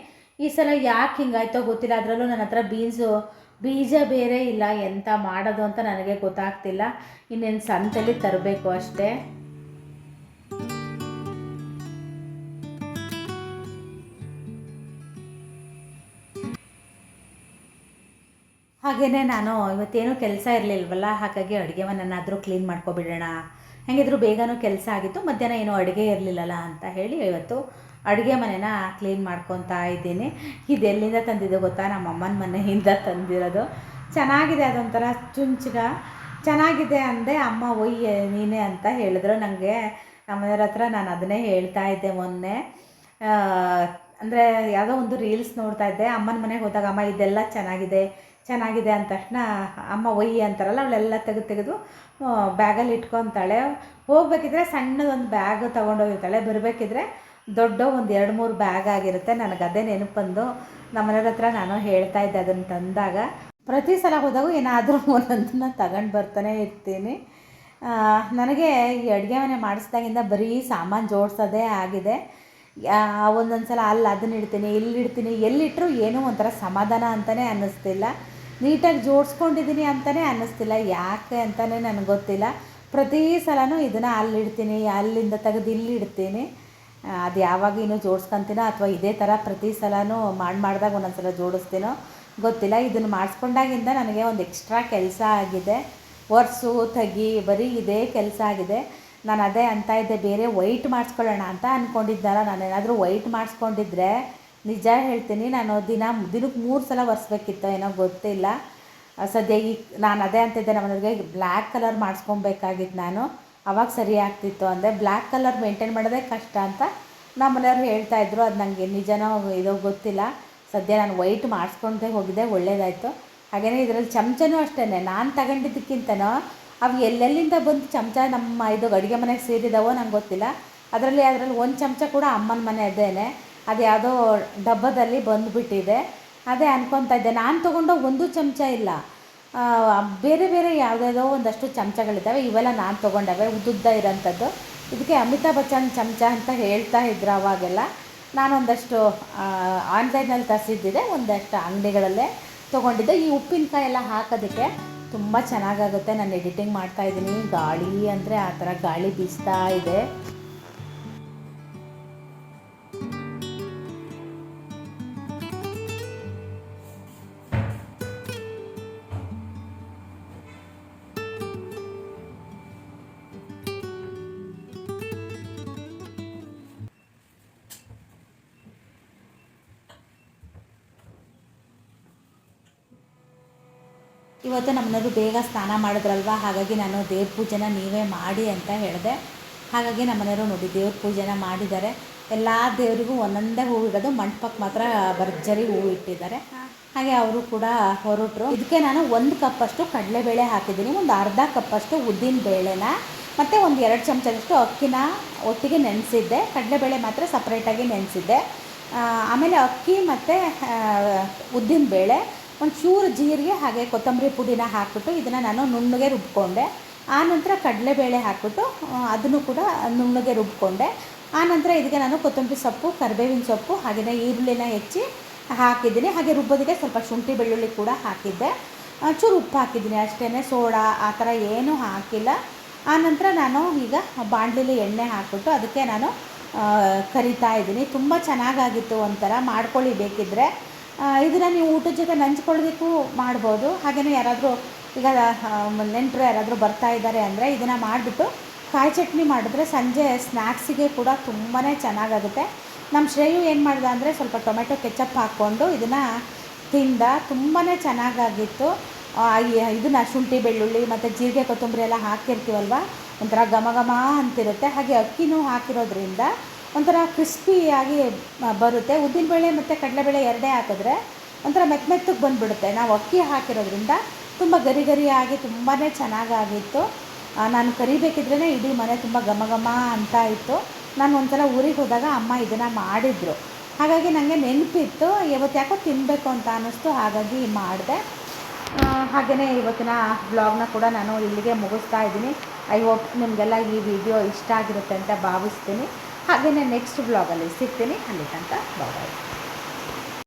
ಈ ಸಲ ಯಾಕೆ ಹಿಂಗಾಯ್ತೋ ಗೊತ್ತಿಲ್ಲ. ಅದರಲ್ಲೂ ನನ್ನ ಹತ್ರ ಬೀನ್ಸು ಬೀಜ ಬೇರೆ ಇಲ್ಲ. ಎಂತ ಮಾಡೋದು ಅಂತ ನನಗೆ ಗೊತ್ತಾಗ್ತಿಲ್ಲ. ಇನ್ನೇನು ಸಂತೆಲಿ ತರಬೇಕು ಅಷ್ಟೇ. ಹಾಗೆಯೇ ನಾನು ಇವತ್ತೇನು ಕೆಲಸ ಇರಲಿಲ್ವಲ್ಲ, ಹಾಗಾಗಿ ಅಡುಗೆ ಮನೆಯನ್ನಾದರೂ ಕ್ಲೀನ್ ಮಾಡ್ಕೊಬಿಡೋಣ. ಹೆಂಗಿದ್ರು ಬೇಗನೂ ಕೆಲಸ ಆಗಿತ್ತು, ಮಧ್ಯಾಹ್ನ ಏನೂ ಅಡುಗೆ ಇರಲಿಲ್ಲಲ್ಲ ಅಂತ ಹೇಳಿ ಇವತ್ತು ಅಡುಗೆ ಮನೆನ ಕ್ಲೀನ್ ಮಾಡ್ಕೊತಾ ಇದ್ದೀನಿ. ಇದೆಲ್ಲಿಂದ ತಂದಿದ್ದು ಗೊತ್ತಾ? ನಮ್ಮ ಅಮ್ಮನ ಮನೆಯಿಂದ ತಂದಿರೋದು. ಚೆನ್ನಾಗಿದೆ ಅದೊಂಥರ ಚುಂಚಗ ಚೆನ್ನಾಗಿದೆ ಅಂದೆ ಅಮ್ಮ ಒಯ್ಯ ನೀನೇ ಅಂತ ಹೇಳಿದ್ರು. ನನಗೆ ನಮ್ಮನೆಯವ್ರ ಹತ್ರ ನಾನು ಅದನ್ನೇ ಹೇಳ್ತಾ ಇದ್ದೆ ಮೊನ್ನೆ. ಅಂದರೆ ಯಾವುದೋ ಒಂದು ರೀಲ್ಸ್ ನೋಡ್ತಾ ಇದ್ದೆ. ಅಮ್ಮನ ಮನೆಗೆ ಹೋದಾಗ, ಅಮ್ಮ, ಇದೆಲ್ಲ ಚೆನ್ನಾಗಿದೆ. ಚೆನ್ನಾಗಿದೆ ಅಂದ ತಕ್ಷಣ ಅಮ್ಮ ಒಯ್ಯಿ ಅಂತಾರಲ್ಲ, ಅವಳೆಲ್ಲ ತೆಗೆದು ತೆಗೆದು ಬ್ಯಾಗಲ್ಲಿ ಇಟ್ಕೊತಾಳೆ. ಹೋಗ್ಬೇಕಿದ್ರೆ ಸಣ್ಣದೊಂದು ಬ್ಯಾಗ್ ತೊಗೊಂಡೋಗಿರ್ತಾಳೆ ಬರಬೇಕಿದ್ರೆ ದೊಡ್ಡ ಒಂದು ಎರಡು ಮೂರು ಬ್ಯಾಗ್ ಆಗಿರುತ್ತೆ. ನನಗೆ ಅದೇ ನೆನಪು ಬಂದು ನಮ್ಮನೆಯವ್ರ ಹತ್ರ ನಾನು ಹೇಳ್ತಾ ಇದ್ದೆ ಅದನ್ನು ತಂದಾಗ. ಪ್ರತಿ ಸಲ ಹೋದಾಗೂ ಏನಾದರೂ ಒಂದೊಂದನ್ನ ತಗೊಂಡು ಬರ್ತಾನೆ ಇರ್ತೀನಿ. ನನಗೆ ಈ ಅಡುಗೆ ಮನೆ ಮಾಡಿಸ್ದಾಗಿಂದ ಬರೀ ಸಾಮಾನು ಜೋಡಿಸೋದೇ ಆಗಿದೆ. ಒಂದೊಂದು ಸಲ ಅಲ್ಲಿ ಅದನ್ನ ಇಡ್ತೀನಿ, ಇಲ್ಲಿ ಇಡ್ತೀನಿ ಎಲ್ಲಿಟ್ಟರು ಏನೂ ಒಂಥರ ಸಮಾಧಾನ ಅಂತಲೇ ಅನ್ನಿಸ್ತಿಲ್ಲ. ನೀಟಾಗಿ ಜೋಡಿಸ್ಕೊಂಡಿದ್ದೀನಿ ಅಂತಲೇ ಅನ್ನಿಸ್ತಿಲ್ಲ. ಯಾಕೆ ಅಂತಲೇ ನನಗೆ ಗೊತ್ತಿಲ್ಲ. ಪ್ರತಿ ಸಲನೂ ಇದನ್ನು ಅಲ್ಲಿ ಇಡ್ತೀನಿ ಅಲ್ಲಿಂದ ತೆಗೆದು ಇಲ್ಲಿ ಇಡ್ತೀನಿ ಆ, ಅದು ಯಾವಾಗ ಇನ್ನೂ ಜೋಡಿಸ್ಕೊಂತೀನೋ ಅಥವಾ ಇದೇ ಥರ ಪ್ರತಿ ಸಲನೂ ಮಾಡಿ ಮಾಡಿದಾಗ ಒಂದೊಂದು ಸಲ ಜೋಡಿಸ್ತೀನೋ ಗೊತ್ತಿಲ್ಲ. ಇದನ್ನು ಮಾಡಿಸ್ಕೊಂಡಾಗಿಂದ ನನಗೆ ಒಂದು ಎಕ್ಸ್ಟ್ರಾ ಕೆಲಸ ಆಗಿದೆ. ಒರೆಸು ತಗಿ ಬರೀ ಇದೇ ಕೆಲಸ ಆಗಿದೆ. ನಾನು ಅದೇ ಅಂತ ಇದ್ದೆ ಬೇರೆ ವೈಟ್ ಮಾಡಿಸ್ಕೊಳ್ಳೋಣ ಅಂತ ಅಂದ್ಕೊಂಡಿದ್ದಲ್ಲ ನಾನು ಏನಾದರೂ ವೈಟ್ ಮಾಡಿಸ್ಕೊಂಡಿದ್ರೆ ನಿಜ ಹೇಳ್ತೀನಿ, ನಾನು ದಿನ ದಿನಕ್ಕೆ ಮೂರು ಸಲ ಒರೆಸ್ಬೇಕಿತ್ತು, ಏನೋ ಗೊತ್ತಿಲ್ಲ. ಸದ್ಯ ಈಗ ನಾನು ಅದೇ ಅಂತಿದ್ದೆ ನಮ್ಮನೆಗೆ ಬ್ಲ್ಯಾಕ್ ಕಲರ್ ಮಾಡಿಸ್ಕೊಬೇಕಾಗಿತ್ತು ನಾನು. ಅವಾಗ ಸರಿ ಆಗ್ತಿತ್ತು ಅಂದರೆ ಬ್ಲ್ಯಾಕ್ ಕಲರ್ ಮೇಂಟೈನ್ ಮಾಡೋದೇ ಕಷ್ಟ ಅಂತ ನಮ್ಮ ಮನೆಯವ್ರು ಹೇಳ್ತಾ ಇದ್ರು. ಅದು ನನಗೆ ನಿಜನೋ ಇದೋ ಗೊತ್ತಿಲ್ಲ. ಸದ್ಯ ನಾನು ವೈಟ್ ಮಾಡಿಸ್ಕೊಂಡೇ ಹೋಗಿದ್ದೆ ಒಳ್ಳೇದಾಯಿತು. ಹಾಗೆಯೇ ಇದರಲ್ಲಿ ಚಮಚನೂ ಅಷ್ಟೇ ನಾನು ತಗೊಂಡಿದ್ದಕ್ಕಿಂತನೂ, ಅವು ಎಲ್ಲೆಲ್ಲಿಂದ ಬಂದು ಚಮಚ ನಮ್ಮ ಇದು ಅಡುಗೆ ಮನೆಗೆ ಸೇರಿದವೋ ನಂಗೆ ಗೊತ್ತಿಲ್ಲ. ಅದರಲ್ಲಿ ಅದರಲ್ಲಿ ಒಂದು ಚಮಚ ಕೂಡ ಅಮ್ಮನ ಮನೆ ಅದೇನೆ. ಅದು ಯಾವುದೋ ಡಬ್ಬದಲ್ಲಿ ಬಂದುಬಿಟ್ಟಿದೆ. ಅದೇ ಅನ್ಕೊತಾ ಇದ್ದೆ. ನಾನು ತೊಗೊಂಡೋ ಒಂದು ಚಮಚ ಇಲ್ಲ. ಬೇರೆ ಬೇರೆ ಯಾವುದ್ಯಾವುದೋ ಒಂದಷ್ಟು ಚಮಚಗಳಿದ್ದಾವೆ. ಇವೆಲ್ಲ ನಾನು ತೊಗೊಂಡವೆ. ಉದ್ದುದ್ದ ಇರೋಂಥದ್ದು. ಇದಕ್ಕೆ ಅಮಿತಾಬ್ ಬಚ್ಚನ್ ಚಮಚ ಅಂತ ಹೇಳ್ತಾ ಇದ್ರು ಅವಾಗೆಲ್ಲ. ನಾನೊಂದಷ್ಟು ಆನ್ಲೈನಲ್ಲಿ ತರಿಸಿದ್ದಿದೆ. ಒಂದಷ್ಟು ಅಂಗಡಿಗಳಲ್ಲೇ ತೊಗೊಂಡಿದ್ದೆ. ಈ ಉಪ್ಪಿನಕಾಯಿ ಎಲ್ಲ ಹಾಕೋದಕ್ಕೆ ತುಂಬ ಚೆನ್ನಾಗಾಗುತ್ತೆ. ನಾನು ಎಡಿಟಿಂಗ್ ಮಾಡ್ತಾ ಇದ್ದೀನಿ. ಗಾಳಿ ಅಂದರೆ ಆ ಥರ ಗಾಳಿ ಬೀಸ್ತಾ ಇದೆ. ಇವತ್ತು ನಮ್ಮನೆಯವರು ಬೇಗ ಸ್ನಾನ ಮಾಡಿದ್ರಲ್ವ? ಹಾಗಾಗಿ ನಾನು ದೇವ್ರ ಪೂಜೆನ ನೀವೇ ಮಾಡಿ ಅಂತ ಹೇಳಿದೆ. ಹಾಗಾಗಿ ನಮ್ಮನೆಯವರು ನೋಡಿ ದೇವ್ರ ಪೂಜೆನ ಮಾಡಿದ್ದಾರೆ. ಎಲ್ಲ ದೇವರಿಗೂ ಒಂದೊಂದೇ ಹೂವು ಇಡೋದು. ಮಂಟಪಕ್ಕೆ ಮಾತ್ರ ಭರ್ಜರಿ ಹೂವು ಇಟ್ಟಿದ್ದಾರೆ. ಹಾಗೆ ಅವರು ಕೂಡ ಹೊರಟರು. ಇದಕ್ಕೆ ನಾನು ಒಂದು ಕಪ್ಪಷ್ಟು ಕಡಲೆಬೇಳೆ ಹಾಕಿದ್ದೀನಿ. ಒಂದು ಅರ್ಧ ಕಪ್ಪಷ್ಟು ಉದ್ದಿನ ಬೇಳೆನ. ಮತ್ತು ಒಂದು ಎರಡು ಚಮಚದಷ್ಟು ಅಕ್ಕಿನ ಒಟ್ಟಿಗೆ ನೆನೆಸಿದ್ದೆ. ಕಡಲೆಬೇಳೆ ಮಾತ್ರ ಸಪ್ರೇಟಾಗಿ ನೆನೆಸಿದ್ದೆ. ಆಮೇಲೆ ಅಕ್ಕಿ ಮತ್ತು ಉದ್ದಿನ ಬೇಳೆ. ಒಂದು ಚೂರು ಜೀರಿಗೆ ಹಾಗೆ ಕೊತ್ತಂಬರಿ ಪುಡಿನ ಹಾಕ್ಬಿಟ್ಟು ಇದನ್ನು ನಾನು ನುಣ್ಣಗೆ ರುಬ್ಕೊಂಡೆ. ಆನಂತರ ಕಡಲೆಬೇಳೆ ಹಾಕ್ಬಿಟ್ಟು ಅದನ್ನು ಕೂಡ ನುಣ್ಣಗೆ ರುಬ್ಕೊಂಡೆ. ಆನಂತರ ಇದಕ್ಕೆ ನಾನು ಕೊತ್ತಂಬರಿ ಸೊಪ್ಪು, ಕರಿಬೇವಿನ ಸೊಪ್ಪು ಹಾಗೆಯೇ ಈರುಳ್ಳಿನ ಹೆಚ್ಚಿ ಹಾಕಿದ್ದೀನಿ. ಹಾಗೆ ರುಬ್ಬೋದಕ್ಕೆ ಸ್ವಲ್ಪ ಶುಂಠಿ ಬೆಳ್ಳುಳ್ಳಿ ಕೂಡ ಹಾಕಿದ್ದೆ. ಚೂರು ಉಪ್ಪು ಹಾಕಿದ್ದೀನಿ ಅಷ್ಟೇ ಸೋಡಾ, ಆ ಥರ ಏನೂ ಹಾಕಿಲ್ಲ. ಆನಂತರ ನಾನು ಈಗ ಬಾಣಲಿಲಿ ಎಣ್ಣೆ ಹಾಕ್ಬಿಟ್ಟು ಅದಕ್ಕೆ ನಾನು ಕರಿತಾ ಇದ್ದೀನಿ. ತುಂಬ ಚೆನ್ನಾಗಾಗಿತ್ತು ಒಂಥರ. ಮಾಡ್ಕೊಳ್ಳಿ ಬೇಕಿದ್ದರೆ ಇದನ್ನು ನೀವು ಊಟದ ಜೊತೆ ನಂಚ್ಕೊಳ್ಳೋದಕ್ಕೂ ಮಾಡ್ಬೋದು. ಹಾಗೆಯೇ ಯಾರಾದರೂ ಈಗ ನೆಂಟರು ಯಾರಾದರೂ ಬರ್ತಾ ಇದ್ದಾರೆ ಅಂದರೆ ಇದನ್ನು ಮಾಡಿಬಿಟ್ಟು ಕಾಯಿ ಚಟ್ನಿ ಮಾಡಿದ್ರೆ ಸಂಜೆ ಸ್ನ್ಯಾಕ್ಸಿಗೆ ಕೂಡ ತುಂಬಾ ಚೆನ್ನಾಗಾಗುತ್ತೆ. ನಮ್ಮ ಶ್ರೇಯು ಏನು ಮಾಡ್ದ ಅಂದರೆ ಸ್ವಲ್ಪ ಟೊಮೆಟೊ ಕೆಚಪ್ ಹಾಕ್ಕೊಂಡು ಇದನ್ನು ತಿಂದ ತುಂಬಾ ಚೆನ್ನಾಗಾಗಿತ್ತು. ಇದನ್ನು ಶುಂಠಿ, ಬೆಳ್ಳುಳ್ಳಿ ಮತ್ತು ಜೀರಿಗೆ, ಕೊತ್ತಂಬರಿ ಎಲ್ಲ ಹಾಕಿರ್ತೀವಲ್ವ? ಒಂಥರ ಘಮ ಘಮ ಅಂತಿರುತ್ತೆ. ಹಾಗೆ ಅಕ್ಕಿನೂ ಹಾಕಿರೋದ್ರಿಂದ ಒಂಥರ ಕ್ರಿಸ್ಪಿಯಾಗಿ ಬರುತ್ತೆ. ಉದ್ದಿನಬೇಳೆ ಮತ್ತು ಕಡಲೆಬೇಳೆ ಎರಡೇ ಹಾಕಿದ್ರೆ ಒಂಥರ ಮೆತ್ತ ಮೆತ್ತಗೆ ಬಂದುಬಿಡುತ್ತೆ. ನಾವು ಅಕ್ಕಿ ಹಾಕಿರೋದ್ರಿಂದ ತುಂಬ ಗರಿ ಗರಿಯಾಗಿ ತುಂಬಾ ಚೆನ್ನಾಗಾಗಿತ್ತು. ನಾನು ಕರಿಬೇಕಿದ್ರೇ ಇಡೀ ಮನೆ ತುಂಬ ಘಮ ಘಮ ಅಂತ ಇತ್ತು. ನಾನು ಒಂದ್ಸಲ ಊರಿಗೆ ಹೋದಾಗ ಅಮ್ಮ ಇದನ್ನು ಮಾಡಿದರು. ಹಾಗಾಗಿ ನನಗೆ ನೆನಪಿತ್ತು, ಇವತ್ತು ಯಾಕೋ ತಿನ್ನಬೇಕು ಅಂತ ಅನ್ನಿಸ್ತು, ಹಾಗಾಗಿ ಮಾಡಿದೆ. ಹಾಗೆಯೇ ಇವತ್ತಿನ ಬ್ಲಾಗ್ನ ಕೂಡ ನಾನು ಇಲ್ಲಿಗೆ ಮುಗಿಸ್ತಾ ಇದ್ದೀನಿ. ಐ ಹೋಪ್ ನಿಮಗೆಲ್ಲ ಈ ವಿಡಿಯೋ ಇಷ್ಟ ಆಗಿರುತ್ತೆ ಅಂತ ಭಾವಿಸ್ತೀನಿ. ಹಾಗೆಯೇ ನೆಕ್ಸ್ಟ್ ಬ್ಲಾಗಲ್ಲಿ ಸಿಗ್ತೀನಿ. ಅಲ್ಲಿ ತನಕ ಬಾಯ್